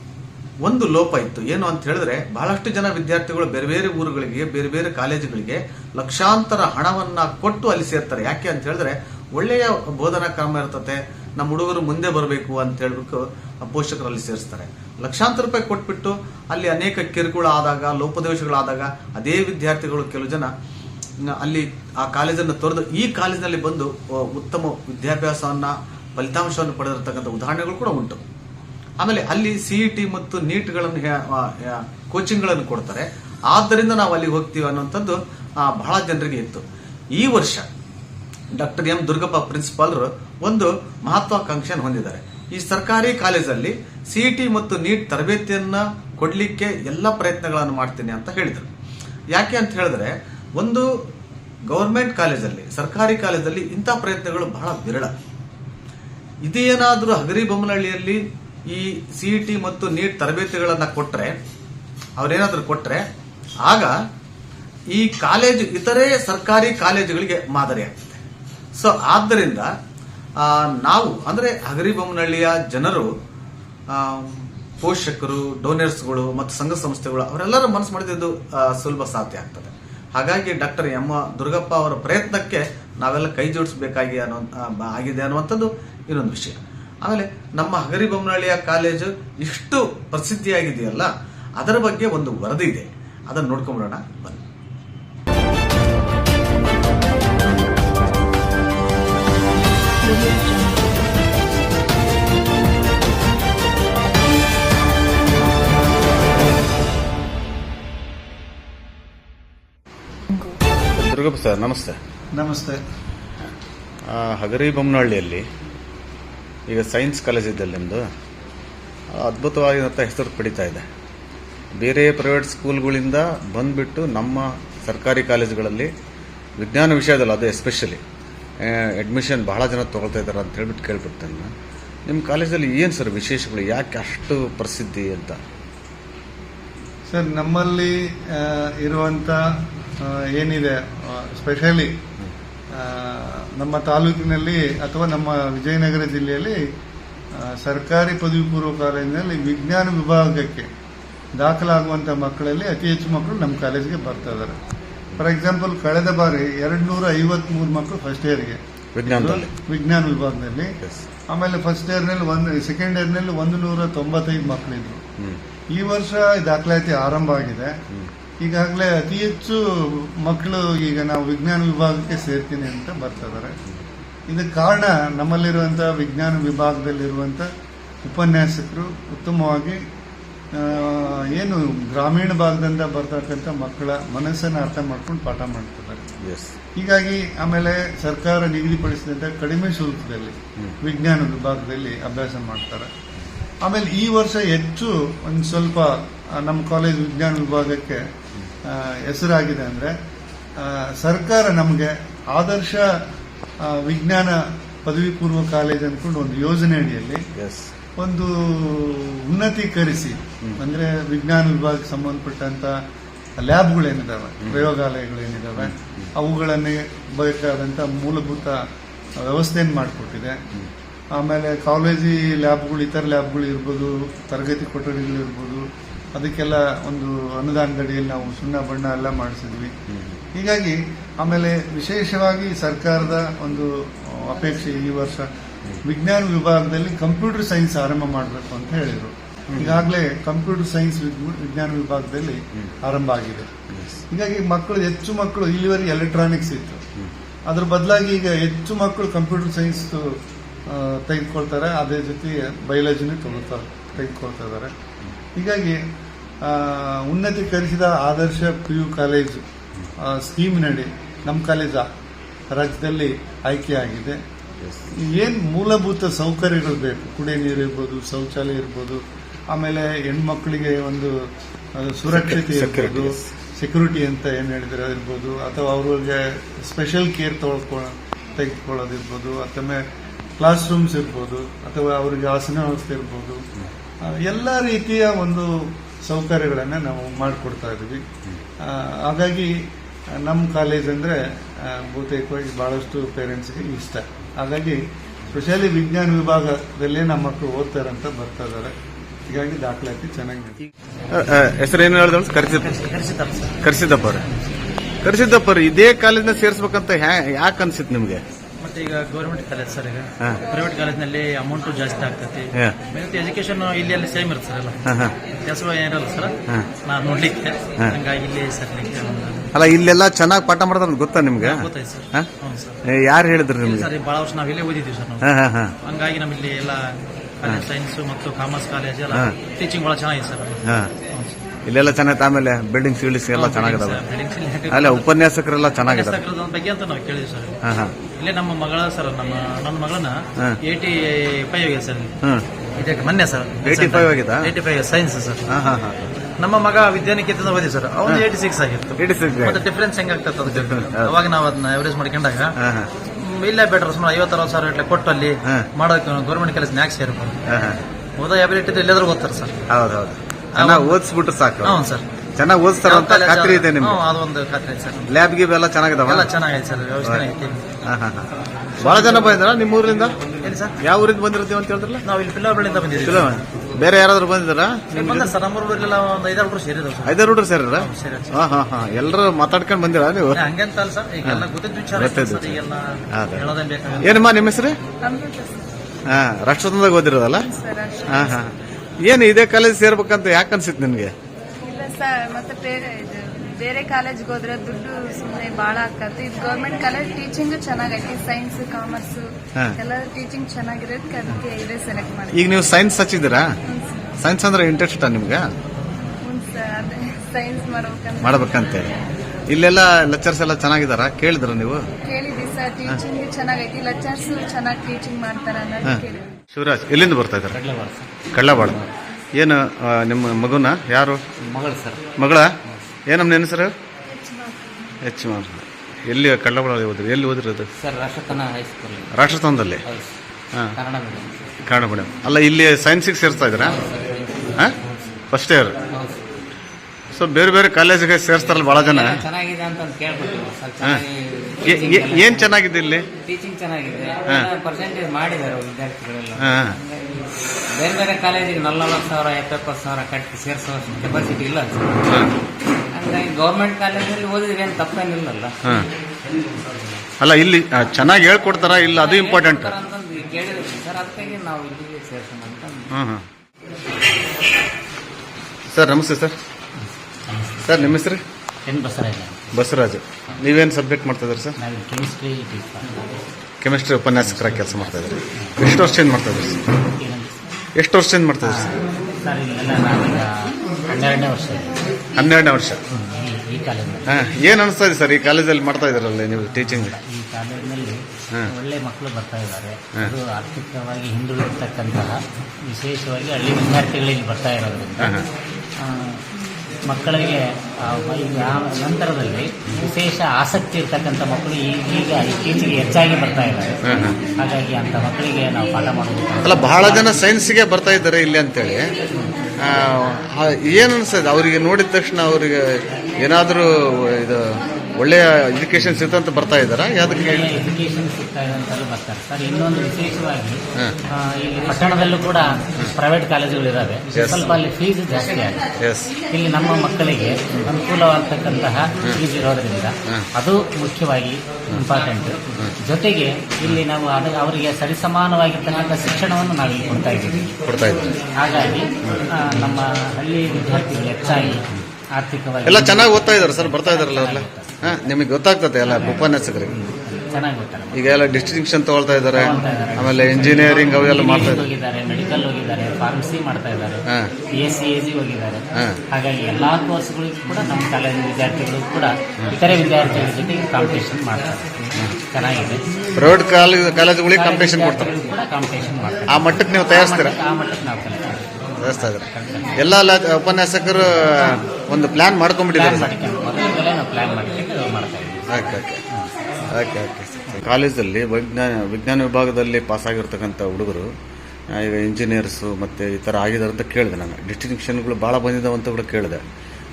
ಒಂದು ಲೋಪ ಇತ್ತು. ಏನು ಅಂತ ಹೇಳಿದ್ರೆ, ಬಹಳಷ್ಟು ಜನ ವಿದ್ಯಾರ್ಥಿಗಳು ಬೇರೆ ಬೇರೆ ಊರುಗಳಿಗೆ, ಬೇರೆ ಬೇರೆ ಕಾಲೇಜುಗಳಿಗೆ ಲಕ್ಷಾಂತರ ಹಣವನ್ನ ಕೊಟ್ಟು ಅಲ್ಲಿ ಸೇರ್ತಾರೆ. ಯಾಕೆ ಅಂತ ಹೇಳಿದ್ರೆ, ಒಳ್ಳೆಯ ಬೋಧನಾ ಕ್ರಮ ಇರ್ತತೆ, ನಮ್ಮ ಹುಡುಗರು ಮುಂದೆ ಬರಬೇಕು ಅಂತ ಹೇಳ್ಬಿಟ್ಟು ಪೋಷಕರಲ್ಲಿ ಸೇರಿಸ್ತಾರೆ. ಲಕ್ಷಾಂತರ ರೂಪಾಯಿ ಕೊಟ್ಬಿಟ್ಟು ಅಲ್ಲಿ ಅನೇಕ ಕಿರುಕುಳ ಆದಾಗ, ಲೋಪದೋಷಗಳಾದಾಗ, ಅದೇ ವಿದ್ಯಾರ್ಥಿಗಳು ಕೆಲವು ಜನ ಅಲ್ಲಿ ಆ ಕಾಲೇಜನ್ನು ತೊರೆದು, ಈ ಕಾಲೇಜಿನಲ್ಲಿ ಬಂದು ಉತ್ತಮ ವಿದ್ಯಾಭ್ಯಾಸವನ್ನ, ಫಲಿತಾಂಶವನ್ನು ಪಡೆದಿರತಕ್ಕಂಥ ಉದಾಹರಣೆಗಳು ಕೂಡ ಉಂಟು. ಆಮೇಲೆ ಅಲ್ಲಿ ಸಿಇಟಿ ಮತ್ತು ನೀಟ್ಗಳನ್ನು ಕೋಚಿಂಗ್ಗಳನ್ನು ಕೊಡ್ತಾರೆ. ಆದ್ದರಿಂದ ನಾವು ಅಲ್ಲಿಗೆ ಹೋಗ್ತೀವಿ ಅನ್ನುವಂಥದ್ದು ಬಹಳ ಜನರಿಗೆ ಇತ್ತು. ಈ ವರ್ಷ ಡಾಕ್ಟರ್ ಎಂ ದುರ್ಗಪ್ಪ ಪ್ರಿನ್ಸಿಪಾಲ್ರು ಒಂದು ಮಹತ್ವಾಕಾಂಕ್ಷೆಯನ್ನು ಹೊಂದಿದ್ದಾರೆ. ಈ ಸರ್ಕಾರಿ ಕಾಲೇಜಲ್ಲಿ ಸಿಇಟಿ ಮತ್ತು ನೀಟ್ ತರಬೇತಿಯನ್ನ ಕೊಡ್ಲಿಕ್ಕೆ ಎಲ್ಲ ಪ್ರಯತ್ನಗಳನ್ನು ಮಾಡ್ತೀನಿ ಅಂತ ಹೇಳಿದರು. ಯಾಕೆ ಅಂತ ಹೇಳಿದ್ರೆ, ಒಂದು ಗೌರ್ಮೆಂಟ್ ಕಾಲೇಜಲ್ಲಿ, ಸರ್ಕಾರಿ ಕಾಲೇಜಲ್ಲಿ ಇಂಥ ಪ್ರಯತ್ನಗಳು ಬಹಳ ವಿರಳ. ಇದೇನಾದರೂ ಹಗರಿ ಹಗರಿಬೊಮ್ಮನಹಳ್ಳಿಯಲ್ಲಿ ಈ ಸಿಇಟಿ ಮತ್ತು ನೀಟ್ ತರಬೇತಿಗಳನ್ನ ಕೊಟ್ರೆ, ಅವರೇನಾದರೂ ಕೊಟ್ರೆ, ಆಗ ಈ ಕಾಲೇಜು ಇತರೆ ಸರ್ಕಾರಿ ಕಾಲೇಜುಗಳಿಗೆ ಮಾದರಿಯಾಗ್ತದೆ ಸೊ ಆದ್ದರಿಂದ ನಾವು, ಅಂದ್ರೆ ಹಗರಿಬೊಮ್ಮನಹಳ್ಳಿಯ ಜನರು ಪೋಷಕರು, ಡೋನರ್ಸ್ಗಳು ಮತ್ತು ಸಂಘ ಸಂಸ್ಥೆಗಳು, ಅವರೆಲ್ಲರೂ ಮನಸ್ಸು ಮಾಡಿದ್ದು ಸುಲಭ ಸಾಧ್ಯ ಆಗ್ತದೆ. ಹಾಗಾಗಿ ಡಾಕ್ಟರ್ ಎಂ ದುರ್ಗಪ್ಪ ಅವರ ಪ್ರಯತ್ನಕ್ಕೆ ನಾವೆಲ್ಲ ಕೈ ಜೋಡಿಸಬೇಕಾಗಿ ಅನ್ನೋ ಆಗಿದೆ ಅನ್ನುವಂಥದ್ದು ಇನ್ನೊಂದು ವಿಷಯ. ಆಮೇಲೆ ನಮ್ಮ ಹಗರಿ ಬೊಮ್ಮನಹಳ್ಳಿಯ ಕಾಲೇಜು ಇಷ್ಟು ಪ್ರಸಿದ್ಧಿಯಾಗಿದೆಯಲ್ಲ ಅದರ ಬಗ್ಗೆ ಒಂದು ವರದಿ ಇದೆ. ಅದನ್ನು ನೋಡ್ಕೊಂಬಿಡೋಣ ಬನ್ನಿ. ದುರ್ಗಪ್ಪ ಸರ್ ನಮಸ್ತೆ. ನಮಸ್ತೆ. ಹಗರಿ ಹಗರಿಬೊಮ್ಮನಹಳ್ಳಿಯಲ್ಲಿ ಈಗ ಸೈನ್ಸ್ ಕಾಲೇಜ್ ಇದ್ದಲ್ಲಿ ನಿಮ್ಮದು ಅದ್ಭುತವಾಗಿರುವಂಥ ಹೆಸರು ಪಡಿತಾ ಇದೆ. ಬೇರೆ ಪ್ರೈವೇಟ್ ಸ್ಕೂಲ್ಗಳಿಂದ ಬಂದುಬಿಟ್ಟು ನಮ್ಮ ಸರ್ಕಾರಿ ಕಾಲೇಜುಗಳಲ್ಲಿ ವಿಜ್ಞಾನ ವಿಷಯದಲ್ಲಿ ಅದು ಎಸ್ಪೆಷಲಿ ಅಡ್ಮಿಷನ್ ಬಹಳ ಜನ ತೊಗೊಳ್ತಾ ಇದ್ದಾರೆ ಅಂತ ಹೇಳ್ಬಿಟ್ಟು ಕೇಳ್ಬಿಡ್ತೇನೆ. ನಿಮ್ಮ ಕಾಲೇಜಲ್ಲಿ ಏನು ಸರ್ ವಿಶೇಷಗಳು? ಯಾಕೆ ಅಷ್ಟು ಪ್ರಸಿದ್ಧಿ ಅಂತ? ಸರ್, ನಮ್ಮಲ್ಲಿ ಇರುವಂಥ ಏನಿದೆ ಸ್ಪೆಷಲಿ ನಮ್ಮ ತಾಲೂಕಿನಲ್ಲಿ ಅಥವಾ ನಮ್ಮ ವಿಜಯನಗರ ಜಿಲ್ಲೆಯಲ್ಲಿ ಸರ್ಕಾರಿ ಪದವಿ ಪೂರ್ವ ಕಾಲೇಜಿನಲ್ಲಿ ವಿಜ್ಞಾನ ವಿಭಾಗಕ್ಕೆ ದಾಖಲಾಗುವಂಥ ಮಕ್ಕಳಲ್ಲಿ ಅತಿ ಹೆಚ್ಚು ಮಕ್ಕಳು ನಮ್ಮ ಕಾಲೇಜಿಗೆ ಬರ್ತಾ ಇದ್ದಾರೆ ಫಾರ್ ಎಕ್ಸಾಂಪಲ್ ಕಳೆದ ಬಾರಿ ಎರಡು ನೂರ ಐವತ್ಮೂರು ಮಕ್ಕಳು ಫಸ್ಟ್ ಇಯರ್ಗೆ ವಿಜ್ಞಾನ ವಿಭಾಗದಲ್ಲಿ. ಆಮೇಲೆ ಫಸ್ಟ್ ಇಯರ್ನಲ್ಲಿ ಒಂದು ಸೆಕೆಂಡ್ ಇಯರ್ನಲ್ಲಿ ಒಂದು ನೂರ ತೊಂಬತ್ತೈದು ಮಕ್ಕಳಿದ್ರು ಈ ವರ್ಷ ದಾಖಲಾತಿ ಆರಂಭ ಆಗಿದೆ. ಈಗಾಗಲೇ ಅತಿ ಹೆಚ್ಚು ಮಕ್ಕಳು ಈಗ ನಾವು ವಿಜ್ಞಾನ ವಿಭಾಗಕ್ಕೆ ಸೇರ್ತೀನಿ ಅಂತ ಬರ್ತಾ ಇದ್ದಾರೆ ಇದಕ್ಕೆ ಕಾರಣ ನಮ್ಮಲ್ಲಿರುವಂಥ ವಿಜ್ಞಾನ ವಿಭಾಗದಲ್ಲಿರುವಂಥ ಉಪನ್ಯಾಸಕರು ಉತ್ತಮವಾಗಿ ಏನು ಗ್ರಾಮೀಣ ಭಾಗದಿಂದ ಬರ್ತಕ್ಕಂಥ ಮಕ್ಕಳ ಮನಸ್ಸನ್ನು ಅರ್ಥ ಮಾಡ್ಕೊಂಡು ಪಾಠ ಮಾಡ್ತಿದ್ದಾರೆ. ಹೀಗಾಗಿ ಆಮೇಲೆ ಸರ್ಕಾರ ನಿಗದಿಪಡಿಸಿದಂಥ ಕಡಿಮೆ ಶುಲ್ಕದಲ್ಲಿ ವಿಜ್ಞಾನ ವಿಭಾಗದಲ್ಲಿ ಅಭ್ಯಾಸ ಮಾಡ್ತಾರೆ. ಆಮೇಲೆ ಈ ವರ್ಷ ಹೆಚ್ಚು ಒಂದು ಸ್ವಲ್ಪ ನಮ್ಮ ಕಾಲೇಜ್ ವಿಜ್ಞಾನ ವಿಭಾಗಕ್ಕೆ ಹೆಸರಾಗಿದೆ ಅಂದರೆ ಸರ್ಕಾರ ನಮಗೆ ಆದರ್ಶ ವಿಜ್ಞಾನ ಪದವಿ ಪೂರ್ವ ಕಾಲೇಜ್ ಅಂದ್ಕೊಂಡು ಒಂದು ಯೋಜನೆ ಅಡಿಯಲ್ಲಿ ಒಂದು ಉನ್ನತೀಕರಿಸಿ ಅಂದರೆ ಅಂದ್ರೆ ವಿಜ್ಞಾನ ವಿಭಾಗಕ್ಕೆ ಸಂಬಂಧಪಟ್ಟಂಥ ಲ್ಯಾಬ್ಗಳೇನಿದ್ದಾವೆ ಪ್ರಯೋಗಾಲಯಗಳೇನಿದ್ದಾವೆ ಅವುಗಳನ್ನೇ ಬೇಕಾದಂಥ ಮೂಲಭೂತ ವ್ಯವಸ್ಥೆಯನ್ನು ಮಾಡಿಕೊಟ್ಟಿದೆ. ಆಮೇಲೆ ಕಾಲೇಜಿ ಲ್ಯಾಬ್ಗಳು ಇತರ ಲ್ಯಾಬ್ಗಳು ಇರ್ಬೋದು ತರಗತಿ ಕೊಠಡಿಗಳು ಇರ್ಬೋದು ಅದಕ್ಕೆಲ್ಲ ಒಂದು ಅನುದಾನದಡಿಯಲ್ಲಿ ನಾವು ಸುಣ್ಣ ಬಣ್ಣ ಎಲ್ಲ ಮಾಡಿಸಿದ್ವಿ. ಹೀಗಾಗಿ ಆಮೇಲೆ ವಿಶೇಷವಾಗಿ ಸರ್ಕಾರದ ಒಂದು ಅಪೇಕ್ಷೆ ಈ ವರ್ಷ ವಿಜ್ಞಾನ ವಿಭಾಗದಲ್ಲಿ ಕಂಪ್ಯೂಟರ್ ಸೈನ್ಸ್ ಆರಂಭ ಮಾಡಬೇಕು ಅಂತ ಹೇಳಿದರು. ಈಗಾಗಲೇ ಕಂಪ್ಯೂಟರ್ ಸೈನ್ಸ್ ವಿಜ್ಞಾನ ವಿಭಾಗದಲ್ಲಿ ಆರಂಭ ಆಗಿದೆ. ಹೀಗಾಗಿ ಮಕ್ಕಳು ಹೆಚ್ಚು ಮಕ್ಕಳು ಇಲ್ಲಿವರೆಗೆ ಎಲೆಕ್ಟ್ರಾನಿಕ್ಸ್ ಇತ್ತು. ಅದ್ರ ಬದಲಾಗಿ ಈಗ ಹೆಚ್ಚು ಮಕ್ಕಳು ಕಂಪ್ಯೂಟರ್ ಸೈನ್ಸ್ ತೆಗೆದುಕೊಳ್ತಾರೆ ಅದೇ ಜೊತೆ ಬಯಾಲಜಿನೂ ತಗೊಳ್ತಾರೆ ತೆಗೆದುಕೊಳ್ತಾ ಇದ್ದಾರೆ. ಹೀಗಾಗಿ ಉನ್ನತೀಕರಿಸಿದ ಆದರ್ಶ ಪಿ ಯು ಕಾಲೇಜು ಸ್ಕೀಮ್ನಡಿ ನಮ್ಮ ಕಾಲೇಜ ರಾಜ್ಯದಲ್ಲಿ ಆಯ್ಕೆಯಾಗಿದೆ. ಏನು ಮೂಲಭೂತ ಸೌಕರ್ಯಗಳು ಬೇಕು? ಕುಡಿಯ ನೀರು ಇರ್ಬೋದು ಶೌಚಾಲಯ ಇರ್ಬೋದು ಆಮೇಲೆ ಹೆಣ್ಮಕ್ಳಿಗೆ ಒಂದು ಸುರಕ್ಷತೆ ಇರ್ಬೋದು ಸೆಕ್ಯೂರಿಟಿ ಅಂತ ಏನು ಹೇಳಿದ್ರೆ ಇರ್ಬೋದು ಅಥವಾ ಅವ್ರಿಗೆ ಸ್ಪೆಷಲ್ ಕೇರ್ ತೊಗೊಳ್ಕೊ ತೆಗೆದುಕೊಳ್ಳೋದಿರ್ಬೋದು ಅಥವಾ ಕ್ಲಾಸ್ ರೂಮ್ಸ್ ಇರ್ಬೋದು ಅಥವಾ ಅವರಿಗೆ ಆಸನ ವ್ಯವಸ್ಥೆ ಇರ್ಬೋದು ಎಲ್ಲ ರೀತಿಯ ಒಂದು ಸೌಕರ್ಯಗಳನ್ನು ನಾವು ಮಾಡಿಕೊಡ್ತಾ ಇದ್ದೀವಿ. ಹಾಗಾಗಿ ನಮ್ಮ ಕಾಲೇಜ್ ಅಂದರೆ ಬಹುತೇಕವಾಗಿ ಭಾಳಷ್ಟು ಪೇರೆಂಟ್ಸ್ಗೆ ಇಷ್ಟ. ಹಾಗಾಗಿ ಸ್ಪೆಷಲಿ ವಿಜ್ಞಾನ ವಿಭಾಗದಲ್ಲೇ ನಮ್ಮ ಮಕ್ಕಳು ಓದ್ತಾರೆ ಅಂತ ಬರ್ತಾ ಇದ್ದಾರೆ. ಹೀಗಾಗಿ ದಾಖಲಾತಿ ಚೆನ್ನಾಗಿ ಹೆಸರು ಏನು ಹೇಳಿದ್ರು ಕರ್ಸಿದ್ದಪ್ಪ ಕರ್ಸಿದ್ದಪ್ಪ ಕರ್ಸಿದ್ದಪ್ಪ ಇದೇ ಕಾಲೇಜ್ನ ಸೇರಿಸ್ಬೇಕಂತ ಯಾಕೆ ಅನ್ಸಿತ್ತು ನಿಮ್ಗೆ? ಮತ್ತೆ ಈಗ ಗೌರ್ಮೆಂಟ್ ಕಾಲೇಜ್ ಸರ್ ಈಗ. ಪ್ರೈವೇಟ್ ಕಾಲೇಜ್ನಲ್ಲಿ ಅಮೌಂಟ್ ಜಾಸ್ತಿ ಆಗ್ತೈತಿ. ಹಾ. ಮತ್ತೆ ಎಜುಕೇಶನ್ ಇಲ್ಲಿ ಅಲ್ಲಿ ಸೇಮ್ ಇರುತ್ತೆ ಸರ್ ಎಲ್ಲ. ವ್ಯತ್ಯಾಸ ಏನಿರಲ್ಲ ಸರ್. ನಾನು ನೋಡ್ಲಿಕ್ಕೆ. ಹಂಗಾಗಿ ಇಲ್ಲಿ ಸರ್ಲಿಕ್ಕೆ ಅಲ್ಲ ಇಲ್ಲೆಲ್ಲ ಚೆನ್ನಾಗಿ ಪಾಠ ಮಾಡ್ತಾರ ಅಂತ ಗೊತ್ತಾ ನಿಮ್ಗೆ? ಗೊತ್ತಾಯ್ತು ಸರ್? ಹ್ಞೂ ಸರ್ ಯಾರು ಹೇಳಿದ್ರು ಇಲ್ಲ ನಿಮ್ಗೆ? ಸರ್ ಭಾಳ ವರ್ಷ ನಾವು ಇಲ್ಲೇ ಓದಿದ್ದೀವಿ ಸರ್ ನಾವು. ಹಾ ಹಾ ಹಾ. ಹಂಗಾಗಿ ನಮ್ಮಲ್ಲಿ ಎಲ್ಲ ಸೈನ್ಸ್ ಮತ್ತು ಕಾಮರ್ಸ್ ಕಾಲೇಜ್ ಎಲ್ಲ ಟೀಚಿಂಗ್ ಭಾಳ ಚೆನ್ನಾಗಿದೆ ಸರ್ ಹಾ. ಇಲ್ಲೆಲ್ಲ ಚೆನ್ನಾಗಿ ಆಮೇಲೆ ಬಿಲ್ಡಿಂಗ್ಸ್ ಗಿಲ್ಡಿಂಗ್ಸ್ ಎಲ್ಲ ಚೆನ್ನಾಗಿದಾವೆ. ಅಲ್ಲ ಉಪನ್ಯಾಸಕರೆಲ್ಲ ಚೆನ್ನಾಗಿದ್ದಾರೆ ಬಗ್ಗೆ ಅಂತ ನಾವು ಕೇಳಿದ್ವಿ ಸರ್. ಹಾ ಹಾ. ಇಲ್ಲೇ ನಮ್ಮ ಮಗಳ ಸರ್ ನಮ್ಮ ನನ್ನ ಮಗಳನ್ನ. ಏಟಿ ಫೈವ್ ಆಗಿದೆ ಸರ್. ಇದಕ್ಕೆ ಮೊನ್ನೆ sir. 85 ಆಗಿದಾ? Eighty five science sir. ಹಾ ಹಾ ಹಾ. ನಮ್ಮ ಮಗ ವಿದ್ಯಾನಿಕೇತನ ಓದಿ ಸರ್. ಅವನು ಏಟಿ ಸಿಕ್ಸ್ ಆಗಿತ್ತು. ಏಟಿ ಸಿಕ್ಸ್ ಮತ್ತೆ ಡಿಫ್ರೆನ್ಸ್ ಹೆಂಗಾಗ್ತದೆ ಅದಕ್ಕೆ ಅವಾಗ ನಾವು ಅದನ್ನ ಎವರೇಜ್ ಮಾಡ್ಕೊಂಡಾಗ ಇಲ್ಲೇ ಬೆಟರ್ ಸುಮಾರು ಐವತ್ತರವತ್ತು ಸಾವಿರ ಗಟ್ಟಲೆ ಕೊಟ್ಟು ಅಲ್ಲಿ. ಮಾಡೋಕೆ ಗೌರ್ಮೆಂಟ್ ಕೆಲಸ ನ್ಯಾಕ್ ಸೇರ್ಬೋದು. ಹಾ ಹಾ. ಓದೋ ಎಬಿಲಿಟಿ ಎಲ್ಲಾದ್ರೂ ಓದ್ತಾರೆ ಸರ್. ಹೌದು ಹೌದು. ಚೆನ್ನಾಗಿ ಓದಿಸ್ಬಿಟ್ರೆ ಸಾಕು. ಹ್ಞೂ ಸರ್. ಚೆನ್ನಾಗಿ ಓದಿಸ್ತಾರ ಅಂತ ಖಾತ್ರಿ ಇದೆ ನಿಮ್ಗೆ? ಹ್ಞೂ ಅದೊಂದು ಖಾತ್ರಿ ಐತೆ ಸರ್. ಲ್ಯಾಬ್ ಗಿಬ್ ಎಲ್ಲ ಚೆನ್ನಾಗಿದಾವ? ಎಲ್ಲ ಚೆನ್ನಾಗೈತೆ ಸರ್. ವ್ಯವಸ್ಥೆ ಐತಿ. ಹಾ ಹಾ ಹಾ. ಬಹಳ ಜನ ಬಂದಿದ್ರ ನಿಮ್ಮ ಊರಿಂದ? ಏನು ಸರ್? ಯಾವ ಊರಿಂದ ಬಂದಿರ್ತೀವಿ ಅಂತ ಹೇಳಿದ್ರಲ್ಲ? ನಾವು ಇಲ್ಲಿ ಪಿಲ್ಲಾಬಳ್ಳಿಯಿಂದ ಬಂದಿದ್ದೀವಿ. ಬೇರೆ ಯಾರಾದ್ರೂ ಬಂದಿದ್ರ ಬಂದ ಸರ್. ನಮ್ಮ ಊರಲ್ಲೆಲ್ಲ ಒಂದು ಐದಾರು ಹುಡುಗರು ಸೇರಿದ್ರು ಸರ್. ಐದಾರು ಹುಡ್ರು ಸೇರಿದ್ರ? ಸೇರಿ. ಹಾ ಹಾ ಹಾ. ಎಲ್ಲರೂ ಮಾತಾಡ್ಕೊಂಡ್ ಬಂದಿರಾ ನೀವು? ಹಂಗಂತ ಅಲ್ಲ ಸರ್. ಈಗೆಲ್ಲ ಗೊತ್ತಿದ್ದ ವಿಚಾರ ಗೊತ್ತಿದ್ದು ಸರ್. ಈಗೆಲ್ಲ ಅದೇ. ಹೇಳೋದೇನ್ ಬೇಕಾಗಿಲ್ಲ. ಏನಮ್ಮ ನಿಮ್ಮ ಹೆಸರು? ಹಾ ರಾಷ್ಟ್ರದಿಂದ ಓದಿರೋದಲ್ಲ? ಹಾ ಹಾ. ಏನು ಇದೇ ಕಾಲೇಜ್ ಸೇರ್ಬೇಕಂತ ಯಾಕೆ ಅನ್ಸಿತ್ ನಿನಗೆ? ಇಲ್ಲ ಸರ್ ಮತ್ತೆ ಬೇರೆ ಇದು ಬೇರೆ ಕಾಲೇಜ್ಗೆ ಹೋದ್ರೆ ದುಡ್ಡು ಸುಮ್ಮನೆ ಭಾಳ ಆಕತ್ತೆ ಇದು ಗೌರ್ಮೆಂಟ್ ಕಾಲೇಜ್ ಟೀಚಿಂಗ್ ಚೆನ್ನಾಗೈತಿ ಸೈನ್ಸ್ ಕಾಮರ್ಸ್ ಹಾ. ಎಲ್ಲ ಟೀಚಿಂಗ್ ಚೆನ್ನಾಗಿರೋದಕ್ಕೆ ಅದಕ್ಕೆ ಇದೇ ಸೆಲೆಕ್ಟ್ ಮಾಡಿ ಈಗ ನೀವು ಸೈನ್ಸ್ ಹಚ್ಚಿದ್ದೀರಾ? ಸೈನ್ಸ್ ಅಂದ್ರೆ ಇಂಟ್ರೆಸ್ಟ್ ನಿಮ್ಗೆ? ಅದೇ ಸೈನ್ಸ್ ಮಾಡ್ಬೇಕಂತ. ಮಾಡ್ಬೇಕಂತೆ. ಇಲ್ಲೆಲ್ಲ ಲೆಕ್ಚರ್ಸ್ ಎಲ್ಲ ಚೆನ್ನಾಗಿದಾರ? ಕೇಳಿದ್ರ ನೀವು? ಕೇಳಿದ್ವಿ ಸರ್ ಟೀಚಿಂಗ್ ಚೆನ್ನಾಗೈತಿ ಲೆಕ್ಚರ್ಸ್ ಚೆನ್ನಾಗಿ ಟೀಚಿಂಗ್ ಮಾಡ್ತಾರೆ ಹಾ. ಕೇಳಿದ್ವಿ. ಶಿವರಾಜ್ ಎಲ್ಲಿಂದ ಬರ್ತಾ ಇದ್ದಾರೆ? ಕಳ್ಳಬಾಳ ಏನು ಆ, ನಿಮ್ಮ ಮಗುನ? ಯಾರು? ಮಗಳು ಸರ್. ಮಗಳ? ಏನಮ್ಮ ನೆನ ಹೆಸರು ಎಚ್ ಮಾರ್ ಎಲ್ಲಿ ಕಳ್ಳಬಾಳ ಓದ್ರಿ? ಎಲ್ಲಿ ಓದಿರೋದು ಸರ್ ರಾಷ್ಟ್ರತನ ಹೈಸ್ಕೂಲ್ ರಾಷ್ಟ್ರಸ್ಥಾನದಲ್ಲಿ ಹಾಂ. ಕನ್ನಡ ಮೀಡಿಯಂ ಕನ್ನಡ ಮೇಡಮ್ ಅಲ್ಲ ಇಲ್ಲಿ ಸೈನ್ಸಿಗೆ ಸೇರ್ತಾ ಇದ್ದೀರಾ? ಹಾಂ? ಫಸ್ಟ್ ಇಯರ್ ಸೊ ಬೇರೆ ಬೇರೆ ಕಾಲೇಜಿಗೆ ಸೇರಿಸ್ತಾರಲ್ಲ ಭಾಳ ಜನ. ಚೆನ್ನಾಗಿದೆ ಅಂತ ಕೇಳ್ಬಿಟ್ಟಿವಿ ಸರ್. ಚೆನ್ನಾಗಿ ಏನ್ ಚೆನ್ನಾಗಿದೆ ಇಲ್ಲಿ? ಟೀಚಿಂಗ್ ಚೆನ್ನಾಗಿದೆ. ಪರ್ಸೆಂಟೇಜ್ ಮಾಡಿದ್ದಾರೆ ವಿದ್ಯಾರ್ಥಿಗಳೆಲ್ಲ. ಹಾಂ. ಬೇರೆ ಬೇರೆ ಕಾಲೇಜಿಗೆ ನಲ್ವತ್ತು ಸಾವಿರ ಎಪ್ಪತ್ತು ಸಾವಿರ ಕಟ್ಟಿ ಸೇರಿಸೋ ಕೆಪಾಸಿಟಿ ಇಲ್ಲ ಸರ್ ಹಂಗಾಗಿ ಗೌರ್ಮೆಂಟ್ ಕಾಲೇಜಲ್ಲಿ ಓದಿದ್ರೆ ಏನು ತಪ್ಪೇನಿಲ್ಲಲ್ಲ. ಅಲ್ಲ ಇಲ್ಲಿ ಚೆನ್ನಾಗಿ ಹೇಳ್ಕೊಡ್ತಾರ ಇಲ್ಲ ಅದು ಇಂಪಾರ್ಟೆಂಟ್ ಕೇಳಿದ್ವಿ ಸರ್ ಅದಕ್ಕಾಗಿ ನಾವು ಇಲ್ಲಿಗೆ ಸೇರ್ಸೋಣ ಅಂತ ಹಾಂ ಹಾಂ ಸರ್ ನಮಸ್ತೆ ಸರ್. ಸರ್ ನಿಮ್ಮ ಹೆಸರು? ಏನು ಬಸವರಾಜ ಬಸವರಾಜ್. ನೀವೇನು ಸಬ್ಜೆಕ್ಟ್ ಮಾಡ್ತಾ ಇದ್ದೀರಿ ಸರ್? ನಾವು ಕೆಮಿಸ್ಟ್ರಿ ಕೆಮಿಸ್ಟ್ರಿ ಉಪನ್ಯಾಸಕರಾಗಿ ಕೆಲಸ ಮಾಡ್ತಾ ಇದ್ದೀರಿ? ಎಷ್ಟು ವರ್ಷದಿಂದ ಮಾಡ್ತಾ ಇದ್ದೀರಿ ಸರ್? ಎಷ್ಟು ವರ್ಷದಿಂದ ಮಾಡ್ತಾ ಇದ್ದೀರಿ ಸರ್? ಸರ್ ಇಲ್ಲೆಲ್ಲ ನಾವೀಗ ಹನ್ನೆರಡನೇ ವರ್ಷ ಇದೆ. ಹನ್ನೆರಡನೇ ವರ್ಷ. ಈ- ಈ ಕಾಲೇಜಿನಲ್ಲಿ ಹಾಂ ಏನು ಅನಿಸ್ತಾ ಇದೆ ಸರ್ ಈ ಕಾಲೇಜಲ್ಲಿ ಮಾಡ್ತಾ ಇದ್ದೀರಲ್ಲ ನೀವು ಟೀಚಿಂಗ್ ಈ ಕಾಲೇಜಿನಲ್ಲಿ ಹ್ಮ್. ಒಳ್ಳೆ ಮಕ್ಕಳು ಬರ್ತಾ ಇದ್ದಾರೆ. ಹ್ಮ್. ಅದು ಆರ್ಥಿಕವಾಗಿ ಹಿಂದುಳಿದಿರ್ತಕ್ಕಂತಹ ವಿಶೇಷವಾಗಿ ಹಳ್ಳಿ ವಿದ್ಯಾರ್ಥಿಗಳಿಗೆ ಬರ್ತಾ ಇರೋದ್ರಿಂದ ಹಾಂ ಹಾಂ. ಆ, ಮಕ್ಕಳಿಗೆ ನಂತರದಲ್ಲಿ ವಿಶೇಷ ಆಸಕ್ತಿ ಇರ್ತಕ್ಕಂಥ ಮಕ್ಕಳು ಈಗ ಇತ್ತೀಚೆಗೆ ಹೆಚ್ಚಾಗಿ ಬರ್ತಾ ಇದ್ದಾರೆ. ಹಾಗಾಗಿ ಅಂತ ಮಕ್ಕಳಿಗೆ ನಾವು ಪಾಠ ಮಾಡಬೇಕು ಅಲ್ಲ ಬಹಳ ಜನ ಸೈನ್ಸ್ಗೆ ಬರ್ತಾ ಇದ್ದಾರೆ ಇಲ್ಲಿ ಅಂತೇಳಿ. ಏನು ಅನ್ಸದ ಅವರಿಗೆ ನೋಡಿದ ತಕ್ಷಣ ಅವರಿಗೆ ಏನಾದರೂ ಇದು ಒಳ್ಳೆಯ ಎಜುಕೇಶನ್ ಸಿಗ್ತಂತ ಬರ್ತಾ ಇದ್ದಾರಾ? ಯಾವುದಕ್ಕೆ ಎಜುಕೇಶನ್ ಸಿಗ್ತಾ ಇದೆ ಅಂತಲೂ ಬರ್ತಾರೆ. ಸರ್ ಇನ್ನೊಂದು ವಿಶೇಷವಾಗಿ ಇಲ್ಲಿ ಪಟ್ಟಣದಲ್ಲೂ ಕೂಡ ಪ್ರೈವೇಟ್ ಕಾಲೇಜುಗಳು ಇದಾವೆ. ಸ್ವಲ್ಪ ಅಲ್ಲಿ ಫೀಸ್ ಜಾಸ್ತಿ ಆಗಿದೆ ಇಲ್ಲಿ ನಮ್ಮ ಮಕ್ಕಳಿಗೆ ಅನುಕೂಲವಾಗ್ತಕ್ಕಂತಹ ಫೀಸ್ ಇರೋದ್ರಿಂದ ಅದು ಮುಖ್ಯವಾಗಿ ಇಂಪಾರ್ಟೆಂಟ್ ಜೊತೆಗೆ ಇಲ್ಲಿ ನಾವು ಅದು ಅವರಿಗೆ ಸರಿಸಮಾನವಾಗಿರ್ತಕ್ಕಂಥ ಶಿಕ್ಷಣವನ್ನು ನಾವು ಇಲ್ಲಿ ಕೊಡ್ತಾ ಇದ್ದೀವಿ. ಹಾಗಾಗಿ ನಮ್ಮ ಹಳ್ಳಿ ವಿದ್ಯಾರ್ಥಿಗಳು ಹೆಚ್ಚಾಗಿ ಆರ್ಥಿಕವಾಗಿ ಎಲ್ಲ ಚೆನ್ನಾಗಿ ಓದ್ತಾ ಇದ್ದಾರೆ ಸರ್ ಬರ್ತಾ ಇದಾರಲ್ಲ ಹಾ ನಿಮಗೆ ಗೊತ್ತಾಗ್ತದೆ ಎಲ್ಲ ಉಪನ್ಯಾಸಕರಿಗೆ. ಚೆನ್ನಾಗಿ ಓದ್ತಾರೆ ಈಗ ಎಲ್ಲ ಡಿಸ್ಟಿಂಕ್ಷನ್ ತಗೊಳ್ತಾ ಇದ್ದಾರೆ. ಆಮೇಲೆ ಇಂಜಿನಿಯರಿಂಗ್ ಅವೆಲ್ಲ ಮಾಡ್ತಾ ಇದ್ದಾರೆ. ಹೋಗಿದ್ದಾರೆ ಮೆಡಿಕಲ್ ಹೋಗಿದ್ದಾರೆ ಫಾರ್ಮಸಿ ಮಾಡ್ತಾ ಇದ್ದಾರೆ ಹಾ. P S C A G ಹೋಗಿದ್ದಾರೆ. ಹಾ. ಹಾಗಾಗಿ ಎಲ್ಲಾ ಕೋರ್ಸ್ಗಳಿಗೂ ಕೂಡ ನಮ್ಮ ಕಾಲೇಜಿನ ವಿದ್ಯಾರ್ಥಿಗಳು ಕೂಡ ಇತರೆ ವಿದ್ಯಾರ್ಥಿಗಳ ಜೊತೆಗೆ ಕಾಂಪಿಟೇಷನ್ ಮಾಡ್ತಾರೆ. ಚೆನ್ನಾಗಿದೆ. ಪ್ರೈವೇಟ್ ಕಾಲೇಜ್ ಕಾಲೇಜುಗಳಿಗೆ ಕಾಂಪಿಟೇಷನ್ ಕೊಡ್ತಾರೆ ವಿದ್ಯಾರ್ಥಿಗಳು ಕೂಡ ಕಾಂಪಿಟೇಷನ್ ಮಾಡ್ತಾರೆ. ಆ ಮಟ್ಟಕ್ಕೆ ನೀವು ತಯಾರಿಸ್ತೀರಾ? ಆ ಮಟ್ಟಕ್ಕೆ ನಾವು ಕಲಿತೀವಿ ತಯಾರಿಸ್ತಾ ಇದ್ದಾರೆ. ಎಲ್ಲ ಲ- ಉಪನ್ಯಾಸಕರು ಒಂದು ಪ್ಲಾನ್ ಮಾಡ್ಕೊಂಡ್ಬಿಟ್ಟಿದ್ದಾರೆ. ಮಾಡ್ಕೊಂಡು ಮಾಡ್ಕೊಂಡು ಮಾಡ್ತಾ ಇದ್ದೀವಿ. Okay okay. Okay okay. ಕಾಲೇಜಲ್ಲಿ ವಿಜ್ಞಾನ ವಿಜ್ಞಾನ ವಿಭಾಗದಲ್ಲಿ ಪಾಸ್ ಆಗಿರ್ತಕ್ಕಂಥ ಹುಡುಗರು ಆ, ಈಗ ಇಂಜಿನಿಯರ್ಸು ಮತ್ತು ಈ ಥರ ಆಗಿದ್ದಾರೆ ಅಂತ ಕೇಳಿದೆ ನಾನು. ಡಿಸ್ಟಿಂಕ್ಷನ್ಗಳು ಭಾಳ ಬಂದಿದ್ದಾವೆ ಅಂತ ಕೂಡ ಕೇಳಿದೆ.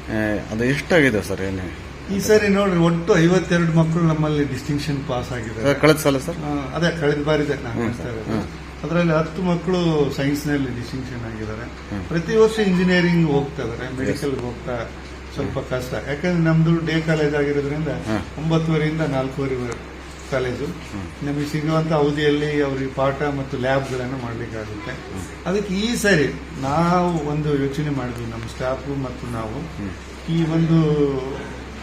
ಆ, ಅದು ಎಷ್ಟಾಗಿದೆ ಸರ್ ಏನು? ಈ ಸರಿ ನೋಡ್ರಿ ಒಟ್ಟು ಐವತ್ತೆರಡು ಮಕ್ಕಳು ನಮ್ಮಲ್ಲಿ ಡಿಸ್ಟಿಂಕ್ಷನ್ ಪಾಸ್ ಆಗಿದ್ದಾರೆ. ಕಳೆದ ಸಲ ಸರ್? ಆ, ಅದೇ ಕಳೆದ ಬಾರಿ ನಾನು. ಹೇಳ್ತಾ ಇರೋದು. ಅದರಲ್ಲಿ ಹತ್ತು ಮಕ್ಕಳು ಸೈನ್ಸ್ನಲ್ಲಿ ಡಿಸ್ಟಿಂಕ್ಷನ್ ಆಗಿದ್ದಾರೆ. ಪ್ರತಿ ವರ್ಷ ಇಂಜಿನಿಯರಿಂಗ್ ಹೋಗ್ತಾ ಇದಾರೆ ಮೆಡಿಕಲ್ ಹೋಗ್ತಾ ಸ್ವಲ್ಪ ಕಷ್ಟ. ಯಾಕಂದ್ರೆ ನಮ್ದು ಡೇ ಕಾಲೇಜ್ ಆಗಿರೋದ್ರಿಂದ. ಒಂಬತ್ತುವರೆಯಿಂದ ನಾಲ್ಕೂವರೆ ಕಾಲೇಜು ನಮಗೆ ಸಿಗುವಂತ ಅವಧಿಯಲ್ಲಿ ಅವ್ರಿಗೆ ಪಾಠ ಮತ್ತು ಲ್ಯಾಬ್ಗಳನ್ನು ಮಾಡ್ಲಿಕ್ಕಾಗುತ್ತೆ ಅದಕ್ಕೆ ಈ ಸರಿ ನಾವು ಒಂದು ಯೋಚನೆ ಮಾಡಿದ್ವಿ ನಮ್ಮ ಸ್ಟಾಫ್ ಮತ್ತು ನಾವು. ಈ ಒಂದು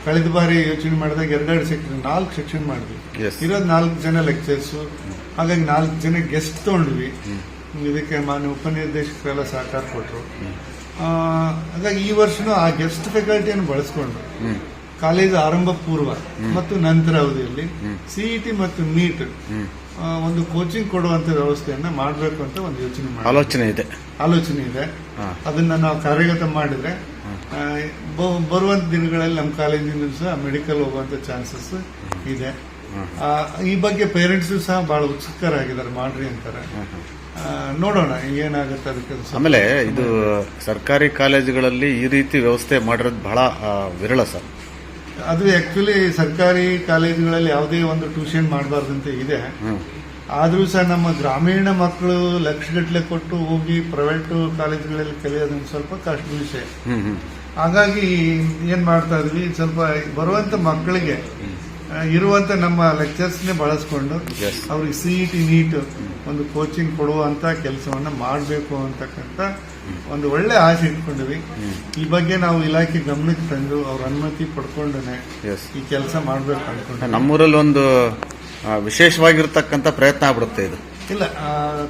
ಕಳೆದ ಬಾರಿ ಯೋಚನೆ ಮಾಡಿದಾಗ ಎರಡೆರಡು ಸೆಕ್ಷನ್ ನಾಲ್ಕು ಸೆಕ್ಷನ್ ಮಾಡಿದ್ವಿ. ಇರೋದು ನಾಲ್ಕು ಜನ ಲೆಕ್ಚರ್ಸ್ ಹಾಗಾಗಿ ನಾಲ್ಕು ಜನ ಗೆಸ್ಟ್ ತಗೊಂಡ್ವಿ. ಇದಕ್ಕೆ ಮಾನ್ಯ ಉಪನಿರ್ದೇಶಕರೆಲ್ಲ ಸಹಕಾರ ಕೊಟ್ಟರು ಹಾಗಾಗಿ ಈ ವರ್ಷನೂ ಆ ಗೆಸ್ಟ್ ಫೆಕಲ್ಟಿಯನ್ನು ಬಳಸ್ಕೊಂಡು ಕಾಲೇಜ್ ಆರಂಭ ಪೂರ್ವ ಮತ್ತು ನಂತರ ಅವಧಿಯಲ್ಲಿ ಸಿಇಟಿ ಮತ್ತು ನೀಟ್ ಒಂದು ಕೋಚಿಂಗ್ ಕೊಡುವಂತ ವ್ಯವಸ್ಥೆಯನ್ನ ಮಾಡಬೇಕು ಅಂತ ಒಂದು ಯೋಚನೆ ಮಾಡಿ ಆಲೋಚನೆ ಇದೆ. ಆಲೋಚನೆ ಇದೆ. ಅದನ್ನ ನಾವು ಕಾರ್ಯಗತ ಮಾಡಿದ್ರೆ ಬರುವಂತ ದಿನಗಳಲ್ಲಿ ನಮ್ಮ ಕಾಲೇಜಿನ ಸಹ ಮೆಡಿಕಲ್ ಹೋಗುವಂತ ಚಾನ್ಸಸ್ ಇದೆ. ಈ ಬಗ್ಗೆ ಪೇರೆಂಟ್ಸ್ ಸಹ ಬಹಳ ಉತ್ಸುಕರಾಗಿದ್ದಾರೆ ಮಾಡ್ರಿ ಅಂತಾರೆ. ನೋಡೋಣ ಏನಾಗುತ್ತೆ ಅದಕ್ಕೆ ಆಮೇಲೆ ಇದು ಸರ್ಕಾರಿ ಕಾಲೇಜುಗಳಲ್ಲಿ ಈ ರೀತಿ ವ್ಯವಸ್ಥೆ ಮಾಡಿರೋದು ಬಹಳ ವಿರಳ ಸರ್. ಅದು ಆಕ್ಚುಲಿ ಸರ್ಕಾರಿ ಕಾಲೇಜುಗಳಲ್ಲಿ ಯಾವುದೇ ಒಂದು ಟ್ಯೂಷನ್ ಮಾಡಬಾರ್ದಂತ ಇದೆ. ಆದರೂ ಸಹ ನಮ್ಮ ಗ್ರಾಮೀಣ ಮಕ್ಕಳು ಲಕ್ಷಗಟ್ಟಲೆ ಕೊಟ್ಟು ಹೋಗಿ ಪ್ರೈವೇಟ್ ಕಾಲೇಜುಗಳಲ್ಲಿ ಕಲಿಯೋದು ಸ್ವಲ್ಪ ಕಷ್ಟ ವಿಷಯ. ಹಾಗಾಗಿ ಏನ್ ಮಾಡ್ತಾ ಇದ್ವಿ ಸ್ವಲ್ಪ ಬರುವಂತ ಮಕ್ಕಳಿಗೆ ಇರುವಂತ ನಮ್ಮ ಲೆಕ್ಚರ್ಸ್ನೇ ಬಳಸ್ಕೊಂಡು. ಅವ್ರಿಗೆ ಸಿಇಟಿ ನೀಟ್ ಒಂದು ಕೋಚಿಂಗ್ ಕೊಡುವಂತ ಕೆಲಸವನ್ನ ಮಾಡಬೇಕು ಅಂತಕ್ಕಂಥ ಒಂದು ಒಳ್ಳೆ ಆಸೆ ಇಟ್ಕೊಂಡಿವಿ. ಈ ಬಗ್ಗೆ ನಾವು ಇಲಾಖೆ ಗಮನಕ್ಕೆ ತಂದು ಅವ್ರ ಅನುಮತಿ ಪಡ್ಕೊಂಡೇ ಈ ಕೆಲಸ ಮಾಡಬೇಕು ಅನ್ಕೊಂಡು ನಮ್ಮೂರಲ್ಲಿ ಒಂದು ವಿಶೇಷವಾಗಿರ್ತಕ್ಕಂಥ ಪ್ರಯತ್ನ ಆಗ್ಬಿಡುತ್ತೆ ಇದು. ಇಲ್ಲ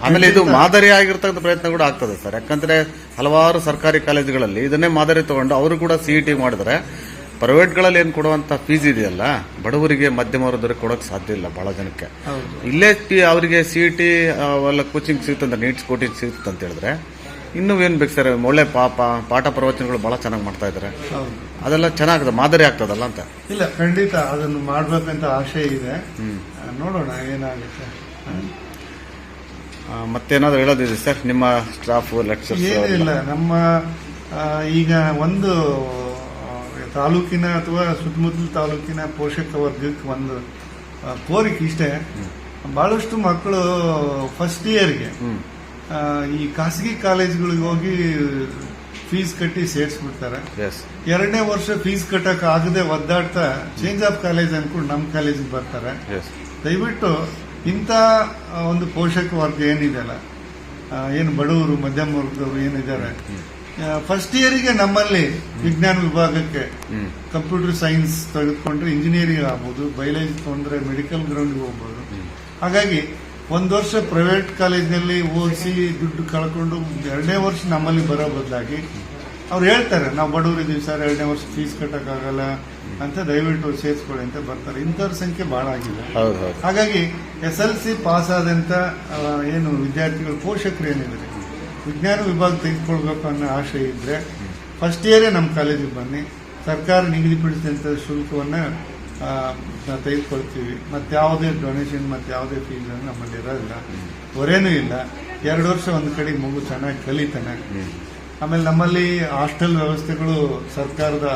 ಆಮೇಲೆ ಇದು ಮಾದರಿ ಆಗಿರ್ತಕ್ಕಂಥ ಪ್ರಯತ್ನ ಕೂಡ ಆಗ್ತದೆ ಸರ್. ಯಾಕಂದ್ರೆ ಹಲವಾರು ಸರ್ಕಾರಿ ಕಾಲೇಜುಗಳಲ್ಲಿ ಇದನ್ನೇ ಮಾದರಿ ತಗೊಂಡು ಅವರು ಕೂಡ ಸಿಇಟಿ ಮಾಡಿದ್ರೆ ಪ್ರೈವೇಟ್ಗಳಲ್ಲಿ ಏನು ಕೊಡುವಂಥ ಫೀಸ್ ಇದೆಯಲ್ಲ ಬಡವರಿಗೆ ಮಧ್ಯಮ ವರ್ಗದವರಿಗೆ ಕೊಡೋಕೆ ಸಾಧ್ಯ ಇಲ್ಲ ಭಾಳ ಜನಕ್ಕೆ. ಇಲ್ಲೇ ಇಲ್ಲೇ ಸಿ ಅವರಿಗೆ ಟಿ ಅವೆಲ್ಲ ಕೋಚಿಂಗ್ ಸಿಗುತ್ತಂತ ನೀಟ್ಸ್ ಕೋಚಿಂಗ್ ಸಿಗುತ್ತೆ ಅಂತ ಹೇಳಿದ್ರೆ ಇನ್ನೂ ಏನು ಬೇಕು ಸರ್? ಒಳ್ಳೆ ಪಾಪ ಪಾಠ ಪ್ರವಚನಗಳು ಭಾಳ ಚೆನ್ನಾಗಿ ಮಾಡ್ತಾ ಇದ್ದಾರೆ. ಅದೆಲ್ಲ ಚೆನ್ನಾಗಿದೆ ಮಾದರಿ ಆಗ್ತದಲ್ಲ ಅಂತ. ಇಲ್ಲ ಖಂಡಿತ ಅದನ್ನು ಮಾಡಬೇಕಂತ ಆಶೆ ಇದೆ. ನೋಡೋಣ ಏನಾಗುತ್ತೆ. ಮತ್ತೇನಾದರೂ ಹೇಳೋದಿದೆ ಸರ್? ನಿಮ್ಮ ಸ್ಟಾಫ್ ಲೆಕ್ಚರ್ಸ್ ಏನಿಲ್ಲ ನಮ್ಮ ಈಗ ಒಂದು ತಾಲೂಕಿನ ಅಥವಾ ಸುತ್ತಮುತ್ತಲ ತಾಲೂಕಿನ ಪೋಷಕ ವರ್ಗಕ್ಕೆ ಒಂದು ಕೋರಿಕೆ ಇಷ್ಟೇ. ಬಹಳಷ್ಟು ಮಕ್ಕಳು ಫಸ್ಟ್ ಇಯರ್ಗೆ ಈ ಖಾಸಗಿ ಕಾಲೇಜ್ಗಳಿಗೆ ಹೋಗಿ ಫೀಸ್ ಕಟ್ಟಿ ಸೇರಿಸ್ಬಿಡ್ತಾರೆ. ಎರಡನೇ ವರ್ಷ ಫೀಸ್ ಕಟ್ಟಕ್ ಆಗದೆ ಒದ್ದಾಡ್ತಾ ಚೇಂಜ್ ಆಫ್ ಕಾಲೇಜ್ ಅನ್ಕೊಂಡು ನಮ್ಮ ಕಾಲೇಜಿಗೆ ಬರ್ತಾರೆ. ದಯವಿಟ್ಟು ಇಂಥ ಒಂದು ಪೋಷಕ ವರ್ಗ ಏನಿದೆಯಲ್ಲ ಅಲ್ಲ ಏನು ಬಡವರು ಮಧ್ಯಮ ವರ್ಗದವರು ಏನಿದ್ದಾರೆ ಫಸ್ಟ್ ಇಯರಿಗೆ ನಮ್ಮಲ್ಲಿ ವಿಜ್ಞಾನ ವಿಭಾಗಕ್ಕೆ ಕಂಪ್ಯೂಟರ್ ಸೈನ್ಸ್ ತೆಗೆದುಕೊಂಡ್ರೆ ಇಂಜಿನಿಯರಿಂಗ್ ಆಗ್ಬೋದು ಬಯಾಲಜಿ ತೊಂದರೆ ಮೆಡಿಕಲ್ ಗ್ರೌಂಡ್ಗೆ ಹೋಗ್ಬೋದು. ಹಾಗಾಗಿ ಒಂದು ವರ್ಷ ಪ್ರೈವೇಟ್ ಕಾಲೇಜ್ನಲ್ಲಿ ಓದಿಸಿ ದುಡ್ಡು ಕಳ್ಕೊಂಡು ಎರಡನೇ ವರ್ಷ ನಮ್ಮಲ್ಲಿ ಬರೋ ಬದಲಾಗಿ ಅವ್ರು ಹೇಳ್ತಾರೆ ನಾವು ಬಡವರಿದ್ದೀವಿ ಸರ್ ಎರಡನೇ ವರ್ಷ ಫೀಸ್ ಕಟ್ಟಕ್ಕಾಗಲ್ಲ ಅಂತ ದಯವಿಟ್ಟು ಸೇರಿಸ್ಕೊಳ್ಳಿ ಅಂತ ಬರ್ತಾರೆ. ಇಂಥವ್ರ ಸಂಖ್ಯೆ ಬಹಳ ಆಗಿದೆ. ಹಾಗಾಗಿ ಎಸ್ ಎಲ್ ಸಿ ಪಾಸ್ ಆದಂತ ಏನು ವಿದ್ಯಾರ್ಥಿಗಳು ಪೋಷಕರು ಏನಿದ್ದಾರೆ ವಿಜ್ಞಾನ ವಿಭಾಗ ತೆಗೆದುಕೊಳ್ಬೇಕು ಅನ್ನೋ ಆಶೆ ಇದ್ರೆ ಫಸ್ಟ್ ಇಯರೇ ನಮ್ಮ ಕಾಲೇಜಿಗೆ ಬನ್ನಿ. ಸರ್ಕಾರ ನಿಗದಿಪಡಿಸಿದಂಥ ಶುಲ್ಕವನ್ನ ತೆಗೆದುಕೊಳ್ತೀವಿ. ಮತ್ತೆ ಯಾವುದೇ ಡೊನೇಷನ್ ಮತ್ತೆ ಯಾವುದೇ ಫೀಸ್ ನಮ್ಮಲ್ಲಿ ಇರೋದಿಲ್ಲ. ಹೊರೇನೂ ಇಲ್ಲ. ಎರಡು ವರ್ಷ ಒಂದು ಕಡೆ ಮಗು ಚೆನ್ನಾಗಿ ಕಲಿತಾನೆ. ಆಮೇಲೆ ನಮ್ಮಲ್ಲಿ ಹಾಸ್ಟೆಲ್ ವ್ಯವಸ್ಥೆಗಳು ಸರ್ಕಾರದ